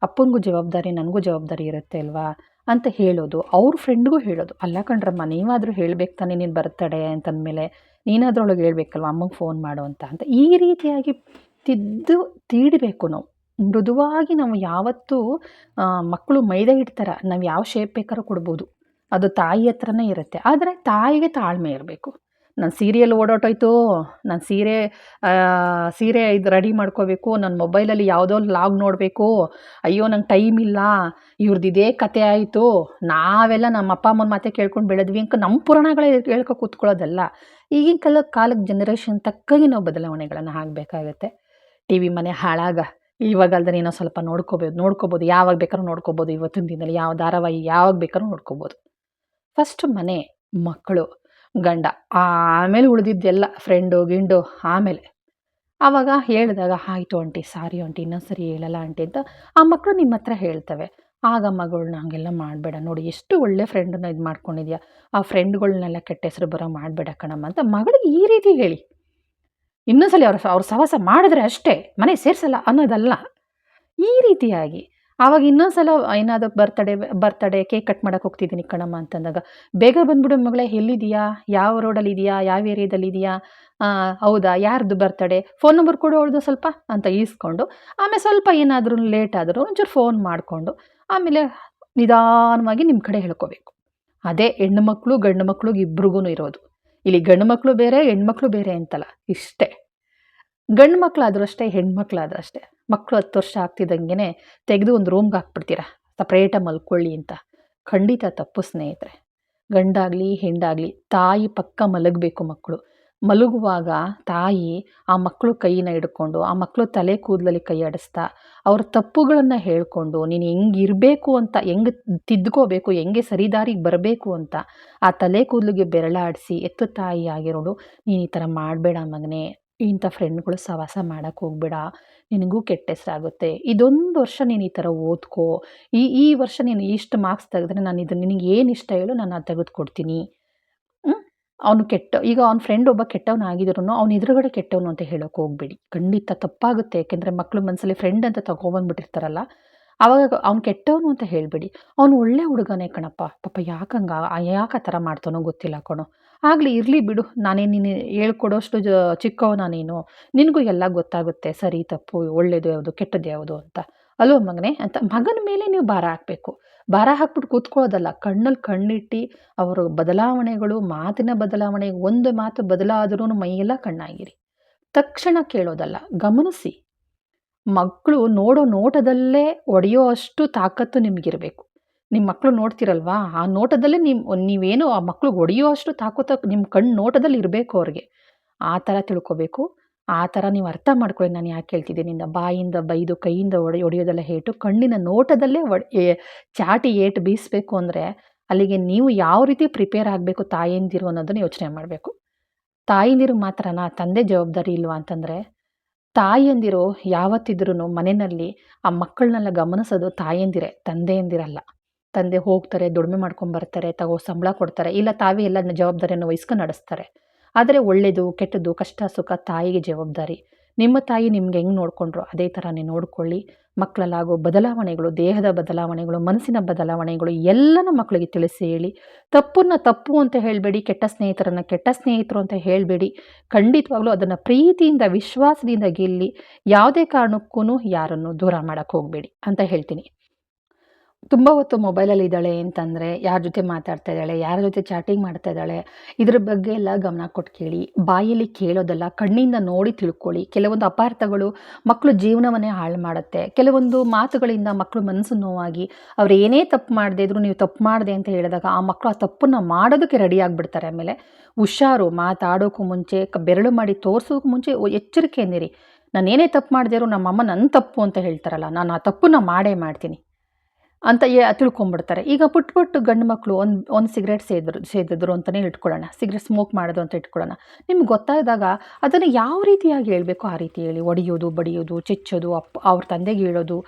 ಅಪ್ಪನಿಗೂ ಜವಾಬ್ದಾರಿ, ನನಗೂ ಜವಾಬ್ದಾರಿ ಇರುತ್ತೆ ಅಲ್ವಾ? ಅಂತ ಹೇಳೋದು. ಅವ್ರ ಫ್ರೆಂಡ್ಗೂ ಹೇಳೋದು. ಅಲ್ಲ ಕಣ್ರಮ್ಮ, ನೀವಾದರೂ ಹೇಳಬೇಕು ತಾನೇ ನೀನು ಬರ್ತಡೆ? ಅಂತಂದಮೇಲೆ, ನೀನಾದ್ರೊಳಗೆ ಹೇಳ್ಬೇಕಲ್ವ? ಅಮ್ಮಂಗೆ ಫೋನ್ ಮಾಡು ಅಂತ. ಅಂತ ಈ ರೀತಿಯಾಗಿ ತಿದ್ದು, ತೀಡಬೇಕು ನಾವು. ಮೃದುವಾಗಿ ನಾವು ಯಾವತ್ತೂ ಮಕ್ಕಳು ಮೈದಾ ಇಡ್ತಾರ ನಾವು ಯಾವ ಶೇಪ್ ಬೇಕಾದ್ರೂ ಕೊಡ್ಬೋದು. ಅದು ತಾಯಿ ಹತ್ರನೇ ಇರುತ್ತೆ. ಆದರೆ ತಾಯಿಗೆ ತಾಳ್ಮೆ ಇರಬೇಕು. ನನ್ನ ಸೀರಿಯಲ್ ಓಡೋಟೋಯ್ತು. ನನ್ನ ಸೀರೆ ಸೀರೆ ಇದು ರೆಡಿ ಮಾಡ್ಕೋಬೇಕು. ನನ್ನ ಮೊಬೈಲಲ್ಲಿ ಯಾವುದೋ ಲಾಗ್ ನೋಡಬೇಕು. ಅಯ್ಯೋ, ನಂಗೆ ಟೈಮ್ ಇಲ್ಲ. ಇವ್ರದ್ದು ಇದೇ ಕತೆ ಆಯಿತು. ನಾವೆಲ್ಲ ನಮ್ಮ ಅಪ್ಪ, ಅಮ್ಮನ ಮಾತೆ ಕೇಳ್ಕೊಂಡು ಬೆಳೆದ್ವಿ ಅಂಕ ನಮ್ಮ ಪುರಾಣಗಳೇ ಹೇಳ್ಕೊ ಕೂತ್ಕೊಳ್ಳೋದಲ್ಲ. ಈಗಿನ ಕಾಲ ಕಾಲಕ್ಕೆ ಜನ್ರೇಷನ್ ತಕ್ಕಾಗಿ ನಾವು ಬದಲಾವಣೆಗಳನ್ನು ಆಗಬೇಕಾಗತ್ತೆ ಟಿ ವಿ ಮನೆ ಹಾಳಾಗ. ಇವಾಗ ಅಲ್ದ್ರೆ ಏನೋ ಸ್ವಲ್ಪ ನೋಡ್ಕೋಬೋದು ನೋಡ್ಕೋಬೋದು. ಯಾವಾಗ ಬೇಕಾದ್ರೂ ನೋಡ್ಕೋಬೋದು. ಇವತ್ತಿನ ದಿನದಲ್ಲಿ ಯಾವ ಧಾರಾವಾಹಿ ಯಾವಾಗ ಬೇಕಾದ್ರೂ ನೋಡ್ಕೋಬೋದು. ಫಸ್ಟ್ ಮನೆ ಮಕ್ಕಳು. ಗಂಡ. ಆಮೇಲೆ ಉಳಿದಿದ್ದೆಲ್ಲ ಫ್ರೆಂಡು ಗಿಂಡು, ಆಮೇಲೆ. ಆವಾಗ ಹೇಳಿದಾಗ, ಆಯಿತು ಆಂಟಿ ಸಾರಿ ಆಂಟಿ ಇನ್ನೊಂದು ಸರಿ ಹೇಳಲ್ಲ ಆಂಟಿ ಅಂತ ಆ ಮಕ್ಕಳು ನಿಮ್ಮ ಹತ್ರ ಹೇಳ್ತವೆ. ಆಗ ಮಗಳನ್ನ ಹಾಗೆಲ್ಲ ಮಾಡಬೇಡ. ನೋಡಿ, ಎಷ್ಟು ಒಳ್ಳೆ ಫ್ರೆಂಡನ್ನ ಇದು ಮಾಡ್ಕೊಂಡಿದ್ಯಾ? ಆ ಫ್ರೆಂಡ್ಗಳನ್ನೆಲ್ಲ ಕೆಟ್ಟ ಹೆಸರು ಬರೋ ಮಾಡಬೇಡ ಕಣಮ್ಮ ಅಂತ ಮಗಳಿಗೆ ಈ ರೀತಿ ಹೇಳಿ. ಇನ್ನೊಂದ್ಸಲಿ ಅವ್ರ ಅವ್ರ ಸಹವಾಸ ಮಾಡಿದ್ರೆ ಅಷ್ಟೇ ಮನೆ ಸೇರಿಸಲ್ಲ ಅನ್ನೋದಲ್ಲ. ಈ ರೀತಿಯಾಗಿ ಆವಾಗ ಇನ್ನೊಂದ್ಸಲ ಏನಾದ್ರು ಬರ್ತಡೇ ಬರ್ತಡೇ ಕೇಕ್ ಕಟ್ ಮಾಡೋಕೆ ಹೋಗ್ತಿದ್ದೀನಿ ಕಣಮ್ಮ ಅಂತಂದಾಗ, ಬೇಗ ಬಂದ್ಬಿಡು ಮಗಳೇ ಎಲ್ಲಿದೆಯಾ ಯಾವ ರೋಡಲ್ಲಿ ಇದೆಯಾ? ಯಾವ ಏರಿಯಾದಲ್ಲಿ ಇದೆಯಾ? ಹೌದಾ? ಯಾರ್ದು ಬರ್ತಡೇ? ಫೋನ್ ನಂಬರ್ ಕೊಡು ಅವಳ್ದು ಸ್ವಲ್ಪ ಅಂತ ಈಸ್ಕೊಂಡು, ಆಮೇಲೆ ಸ್ವಲ್ಪ ಏನಾದರೂ ಲೇಟ್ ಆದರೂ ಒಂಚೂರು ಫೋನ್ ಮಾಡಿಕೊಂಡು, ಆಮೇಲೆ ನಿಧಾನವಾಗಿ ನಿಮ್ಮ ಕಡೆ ಹೇಳ್ಕೋಬೇಕು. ಅದೇ ಹೆಣ್ಣು ಮಕ್ಕಳು ಗಂಡು ಮಕ್ಳಿಗೆ ಇಬ್ರಿಗೂ ಇರೋದು. ಇಲ್ಲಿ ಗಂಡು ಮಕ್ಕಳು ಬೇರೆ ಹೆಣ್ಮಕ್ಳು ಬೇರೆ ಅಂತಲ್ಲ, ಇಷ್ಟೇ. ಗಂಡು ಮಕ್ಕಳಾದ್ರೂ ಅಷ್ಟೇ ಹೆಣ್ಮಕ್ಳಾದ್ರೂ ಅಷ್ಟೇ. ಮಕ್ಕಳು ಹತ್ತು ವರ್ಷ ಆಗ್ತಿದ್ದಂಗೆ ತೆಗೆದು ಒಂದು ರೂಮ್ಗೆ ಹಾಕ್ಬಿಡ್ತೀರಾ? ಸಪ್ರೇಟಾಗಿ ಮಲ್ಕೊಳ್ಳಿ ಅಂತ. ಖಂಡಿತ ತಪ್ಪು ಸ್ನೇಹಿತರೆ. ಗಂಡಾಗಲಿ ಹೆಂಡಾಗಲಿ ತಾಯಿ ಪಕ್ಕ ಮಲಗಬೇಕು ಮಕ್ಕಳು ಮಲಗುವಾಗ ತಾಯಿ ಆ ಮಕ್ಕಳು ಕೈನ ಹಿಡ್ಕೊಂಡು, ಆ ಮಕ್ಕಳು ತಲೆ ಕೂದಲಲ್ಲಿ ಕೈ ಆಡಿಸ್ತಾ, ಅವ್ರ ತಪ್ಪುಗಳನ್ನು ಹೇಳ್ಕೊಂಡು, ನೀನು ಹೆಂಗೆ ಇರಬೇಕು ಅಂತ, ಹೆಂಗೆ ತಿದ್ಕೋಬೇಕು, ಹೆಂಗೆ ಸರಿದಾರಿಗೆ ಬರಬೇಕು ಅಂತ ಆ ತಲೆ ಕೂದಲಿಗೆ ಬೆರಳಾಡಿಸಿ, ಎತ್ತು ತಾಯಿ ಆಗಿರೋಳು ನೀನು ಈ ಥರ ಮಾಡಬೇಡ ಮಗನೇ, ಇಂಥ ಫ್ರೆಂಡ್ಗಳು ಸವಾಸ ಮಾಡೋಕ್ಕೆ ಹೋಗ್ಬೇಡ ನಿನಗೂ ಕೆಟ್ಟ ಹೆಸರಾಗುತ್ತೆ. ಇದೊಂದು ವರ್ಷ ನೀನು ಈ ಥರ ಓದ್ಕೋ. ಈ ಈ ವರ್ಷ ನೀನು ಇಷ್ಟು ಮಾರ್ಕ್ಸ್ ತೆಗೆದ್ರೆ ನಾನು ಇದು ನಿನಗೆ ಏನು ಇಷ್ಟ ಹೇಳು ನಾನು ಅದು ತೆಗೆದುಕೊಡ್ತೀನಿ. ಅವನು ಕೆಟ್ಟ, ಈಗ ಅವ್ನ ಫ್ರೆಂಡ್ ಒಬ್ಬ ಕೆಟ್ಟವನು ಆಗಿದ್ರು ಅವ್ನು ಎದುರುಗಡೆ ಕೆಟ್ಟವನು ಅಂತ ಹೇಳೋಕೆ ಹೋಗಬೇಡಿ. ಖಂಡಿತ ತಪ್ಪಾಗುತ್ತೆ. ಯಾಕೆಂದರೆ ಮಕ್ಕಳು ಮನಸ್ಸಲ್ಲಿ ಫ್ರೆಂಡ್ ಅಂತ ತಗೊಬಂದ್ಬಿಟ್ಟಿರ್ತಾರಲ್ಲ ಆವಾಗ ಅವ್ನು ಕೆಟ್ಟವನು ಅಂತ ಹೇಳಬೇಡಿ. ಅವನು ಒಳ್ಳೆ ಹುಡುಗನೇ ಕಣಪ್ಪ. ಪಾಪ ಯಾಕಂಗ ಯಾಕೆ ಆ ಥರ ಮಾಡ್ತಾನೋ ಗೊತ್ತಿಲ್ಲ ಕಣೋ. ಆಗಲಿ, ಇರಲಿ ಬಿಡು. ನಾನೇ ನೀನು ಹೇಳ್ಕೊಡೋಷ್ಟು ಜ, ಚಿಕ್ಕವನ ನೀನು. ನಿನಗೂ ಎಲ್ಲ ಗೊತ್ತಾಗುತ್ತೆ. ಸರಿ, ತಪ್ಪು, ಒಳ್ಳೇದು ಯಾವುದು, ಕೆಟ್ಟದ್ದು ಯಾವುದು ಅಂತ. ಅಲ್ವ ಮಗನೇ? ಅಂತ ಮಗನ ಮೇಲೆ ನೀವು ಭಾರ ಹಾಕಬೇಕು. ಭಾರ ಹಾಕ್ಬಿಟ್ಟು ಕೂತ್ಕೊಳ್ಳೋದಲ್ಲ. ಕಣ್ಣಲ್ಲಿ ಕಣ್ಣಿಟ್ಟು ಅವರ ಬದಲಾವಣೆಗಳು, ಮಾತಿನ ಬದಲಾವಣೆ, ಒಂದು ಮಾತು ಬದಲಾದರೂ ಮೈಯೆಲ್ಲ ಕಣ್ಣಾಗಿರಿ. ತಕ್ಷಣ ಕೇಳೋದಲ್ಲ. ಗಮನಿಸಿ. ಮಕ್ಕಳು ನೋಡೋ ನೋಟದಲ್ಲೇ ಒಡೆಯೋ ಅಷ್ಟು ತಾಕತ್ತು ನಿಮಗಿರಬೇಕು. ನಿಮ್ಮ ಮಕ್ಕಳು ನೋಡ್ತಿರಲ್ವಾ? ಆ ನೋಟದಲ್ಲೇ ನಿಮ್ಮ ನೀವೇನು ಆ ಮಕ್ಕಳು ಹೊಡೆಯೋ ಅಷ್ಟು ತಾಕೋತ ನಿಮ್ಮ ಕಣ್ಣು ನೋಟದಲ್ಲಿ ಇರಬೇಕು ಅವ್ರಿಗೆ. ಆ ಥರ ತಿಳ್ಕೊಬೇಕು. ಆ ಥರ ನೀವು ಅರ್ಥ ಮಾಡ್ಕೊಳ್ಳಿ. ನಾನು ಯಾಕೆ ಹೇಳ್ತಿದ್ದೀನಿ? ಬಾಯಿಂದ ಬೈದು ಕೈಯಿಂದ ಒಡೆ ಒಡೆಯೋದೆಲ್ಲ ಹೇಟು ಕಣ್ಣಿನ ನೋಟದಲ್ಲೇ ಒಡ್ ಚಾಟಿ ಏಟು ಬೀಸಬೇಕು ಅಂದರೆ ಅಲ್ಲಿಗೆ ನೀವು ಯಾವ ರೀತಿ ಪ್ರಿಪೇರ್ ಆಗಬೇಕು ತಾಯಂದಿರು ಅನ್ನೋದನ್ನು ಯೋಚನೆ ಮಾಡಬೇಕು. ತಾಯಂದಿರು ಮಾತ್ರನಾ? ತಂದೆ ಜವಾಬ್ದಾರಿ ಇಲ್ವಾ ಅಂತಂದರೆ ತಾಯಿಯಂದಿರು ಯಾವತ್ತಿದ್ರೂ ಮನೆಯಲ್ಲಿ ಆ ಮಕ್ಕಳನ್ನೆಲ್ಲ ಗಮನಿಸೋದು ತಾಯಂದಿರೇ, ತಂದೆಯಂದಿರಲ್ಲ. ತಂದೆ ಹೋಗ್ತಾರೆ, ದುಡಿಮೆ ಮಾಡ್ಕೊಂಡು ಬರ್ತಾರೆ, ತಗೋ ಸಂಬಳ ಕೊಡ್ತಾರೆ, ಇಲ್ಲ ತಾವೇ ಎಲ್ಲ ಜವಾಬ್ದಾರಿಯನ್ನು ವಹಿಸ್ಕೊಂಡು ನಡೆಸ್ತಾರೆ. ಆದರೆ ಒಳ್ಳೆಯದು ಕೆಟ್ಟದ್ದು, ಕಷ್ಟ, ಸುಖ ತಾಯಿಗೆ ಜವಾಬ್ದಾರಿ. ನಿಮ್ಮ ತಾಯಿ ನಿಮ್ಗೆ ಹೆಂಗೆ ನೋಡಿಕೊಂಡ್ರು, ಅದೇ ಥರನೇ ನೋಡಿಕೊಳ್ಳಿ. ಮಕ್ಕಳಲ್ಲಾಗೋ ಬದಲಾವಣೆಗಳು, ದೇಹದ ಬದಲಾವಣೆಗಳು, ಮನಸ್ಸಿನ ಬದಲಾವಣೆಗಳು, ಎಲ್ಲನೂ ಮಕ್ಕಳಿಗೆ ತಿಳಿಸಿ ಹೇಳಿ. ತಪ್ಪನ್ನು ತಪ್ಪು ಅಂತ ಹೇಳಬೇಡಿ, ಕೆಟ್ಟ ಸ್ನೇಹಿತರನ್ನು ಕೆಟ್ಟ ಸ್ನೇಹಿತರು ಅಂತ ಹೇಳಬೇಡಿ. ಖಂಡಿತವಾಗ್ಲೂ ಅದನ್ನು ಪ್ರೀತಿಯಿಂದ, ವಿಶ್ವಾಸದಿಂದ ಗೆಲ್ಲಿ, ಯಾವುದೇ ಕಾರಣಕ್ಕೂ ಯಾರನ್ನು ದೂರ ಮಾಡೋಕ್ಕೆ ಹೋಗಬೇಡಿ ಅಂತ ಹೇಳ್ತೀನಿ. ತುಂಬ ಹೊತ್ತು ಮೊಬೈಲಲ್ಲಿ ಇದ್ದಾಳೆ ಅಂತಂದರೆ, ಯಾರ ಜೊತೆ ಮಾತಾಡ್ತಾ ಇದ್ದಾಳೆ, ಯಾರ ಜೊತೆ ಚಾಟಿಂಗ್ ಮಾಡ್ತಾ ಇದ್ದಾಳೆ, ಇದ್ರ ಬಗ್ಗೆ ಎಲ್ಲ ಗಮನ ಕೊಟ್ಟು ಕೇಳಿ, ಬಾಯಲ್ಲಿ ಕೇಳೋದಲ್ಲ, ಕಣ್ಣಿಂದ ನೋಡಿ ತಿಳ್ಕೊಳ್ಳಿ. ಕೆಲವೊಂದು ಅಪಾರ್ಥಗಳು ಮಕ್ಕಳು ಜೀವನವನ್ನೇ ಹಾಳು ಮಾಡುತ್ತೆ. ಕೆಲವೊಂದು ಮಾತುಗಳಿಂದ ಮಕ್ಕಳು ಮನಸ್ಸು ನೋವಾಗಿ, ಅವ್ರು ಏನೇ ತಪ್ಪು ಮಾಡದೇ ಇದ್ರು ನೀವು ತಪ್ಪು ಮಾಡಿದೆ ಅಂತ ಹೇಳಿದಾಗ ಆ ಮಕ್ಕಳು ಆ ತಪ್ಪನ್ನು ಮಾಡೋದಕ್ಕೆ ರೆಡಿ ಆಗಿಬಿಡ್ತಾರೆ. ಆಮೇಲೆ ಹುಷಾರು ಮಾತಾಡೋಕ್ಕೂ ಮುಂಚೆ ಬೆರಳು ಮಾಡಿ ತೋರಿಸೋಕ್ಕೂ ಮುಂಚೆ ಎಚ್ಚರಿಕೆಯಿಂದಿರಿ ನಾನು ಏನೇ ತಪ್ಪು ಮಾಡಿದೆ ನಮ್ಮಮ್ಮ ನನ್ನ ತಪ್ಪು ಅಂತ ಹೇಳ್ತಾರಲ್ಲ, ನಾನು ಆ ತಪ್ಪನ್ನ ಮಾಡೇ ಮಾಡ್ತೀನಿ. ಅಂತ ತಿಳ್ಕೊಂಬಿಡ್ತಾರೆ. ಈಗ ಪುಟ್ಟ ಪುಟ್ಟ ಗಂಡು ಮಕ್ಕಳು ಒಂದು ಒಂದು ಸಿಗರೇಟ್ ಸೇದಿದ್ರು ಸೇದಿದ್ರು ಅಂತಲೇ ಇಟ್ಕೊಳ್ಳೋಣ. ಸಿಗರೇಟ್ ಸ್ಮೋಕ್ ಮಾಡೋದು ಅಂತ ಇಟ್ಕೊಳ್ಳೋಣ. ನಿಮ್ಗೆ ಗೊತ್ತಾದಾಗ ಅದನ್ನು ಯಾವ ರೀತಿಯಾಗಿ ಹೇಳಬೇಕು ಆ ರೀತಿ ಹೇಳಿ. ಒಡೆಯೋದು, ಬಡಿಯೋದು, ಚೆಚ್ಚೋದು, ಅಪ್ಪ, ಅವ್ರ ತಂದೆಗೆ ಹೇಳೋದು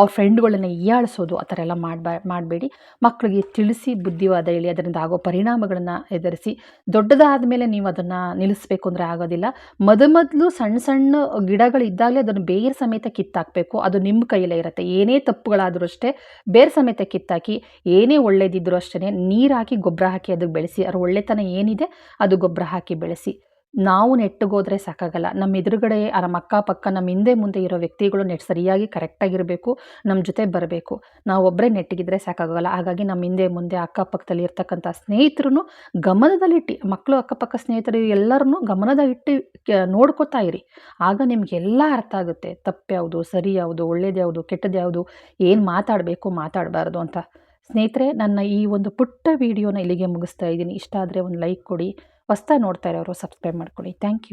ಅವ್ರ ಫ್ರೆಂಡ್ಗಳನ್ನ ಹೀಯಾಳಿಸೋದು, ಆ ಥರ ಎಲ್ಲ ಮಾಡಬಾ, ಮಾಡಬೇಡಿ. ಮಕ್ಕಳಿಗೆ ತಿಳಿಸಿ, ಬುದ್ಧಿವಾದ ಹೇಳಿ, ಅದರಿಂದ ಆಗೋ ಪರಿಣಾಮಗಳನ್ನು ಎದುರಿಸಿ, ದೊಡ್ಡದಾದ ಮೇಲೆ ನೀವು ಅದನ್ನು ನಿಲ್ಲಿಸಬೇಕು ಅಂದರೆ ಆಗೋದಿಲ್ಲ. ಮೊದ ಮೊದಲು ಸಣ್ಣ ಸಣ್ಣ ಗಿಡಗಳಿದ್ದಾಗಲೇ ಅದನ್ನು ಬೇರೆ ಸಮೇತ ಕಿತ್ತಾಕಬೇಕು. ಅದು ನಿಮ್ಮ ಕೈಯಲ್ಲೇ ಇರುತ್ತೆ. ಏನೇ ತಪ್ಪುಗಳಾದ ಆದರೂ ಅಷ್ಟೇ ಬೇರೆ ಸಮೇತ ಕಿತ್ತಾಕಿ ಏನೇ ಒಳ್ಳೇದಿದ್ರೂ ಅಷ್ಟೇ ನೀರು ಗೊಬ್ಬರ ಹಾಕಿ ಅದಕ್ಕೆ ಬೆಳೆಸಿ, ಅದ್ರ ಒಳ್ಳೆತನ ಏನಿದೆ ಅದು ಗೊಬ್ಬರ ಹಾಕಿ ಬೆಳೆಸಿ. ನಾವು ನೆಟ್ಟಗೋದ್ರೆ ಸಾಕಾಗಲ್ಲ. ನಮ್ಮ ಎದುರುಗಡೆ ನಮ್ಮ ಅಕ್ಕಪಕ್ಕ ನಮ್ಮ ಹಿಂದೆ ಮುಂದೆ ಇರೋ ವ್ಯಕ್ತಿಗಳು ನೆಟ್ ಸರಿಯಾಗಿ ಕರೆಕ್ಟಾಗಿರಬೇಕು ನಮ್ಮ ಜೊತೆ ಬರಬೇಕು. ನಾವು ಒಬ್ಬರೇ ನೆಟ್ಟಿಗಿದ್ರೆ ಸಾಕಾಗಲ್ಲ. ಹಾಗಾಗಿ ನಮ್ಮ ಹಿಂದೆ ಮುಂದೆ, ಅಕ್ಕಪಕ್ಕದಲ್ಲಿ ಇರ್ತಕ್ಕಂಥ ಸ್ನೇಹಿತರು ಗಮನದಲ್ಲಿಟ್ಟು ಮಕ್ಕಳು, ಅಕ್ಕಪಕ್ಕ ಸ್ನೇಹಿತರು ಎಲ್ಲರನ್ನೂ ಗಮನದಲ್ಲಿಟ್ಟು ಇಟ್ಟು ನೋಡ್ಕೋತಾ ಇರಿ. ಆಗ ನಿಮಗೆಲ್ಲ ಅರ್ಥ ಆಗುತ್ತೆ. ತಪ್ಪು ಯಾವುದು ಸರಿ ಯಾವುದು ಒಳ್ಳೇದು ಯಾವುದು ಕೆಟ್ಟದ್ದು ಏನು ಮಾತಾಡಬೇಕು, ಮಾತಾಡಬಾರ್ದು ಅಂತ. ಸ್ನೇಹಿತರೆ, ನನ್ನ ಈ ಒಂದು ಪುಟ್ಟ ವಿಡಿಯೋನ ಇಲ್ಲಿಗೆ ಮುಗಿಸ್ತಾ ಇದ್ದೀನಿ. ಇಷ್ಟ ಆದರೆ ಒಂದು ಲೈಕ್ ಕೊಡಿ. ಹೊಸ್ದಾಗಿ ನೋಡ್ತಾ ಇರೋರು ಸಬ್ಸ್ಕ್ರೈಬ್ ಮಾಡ್ಕೊಳ್ಳಿ. Thank you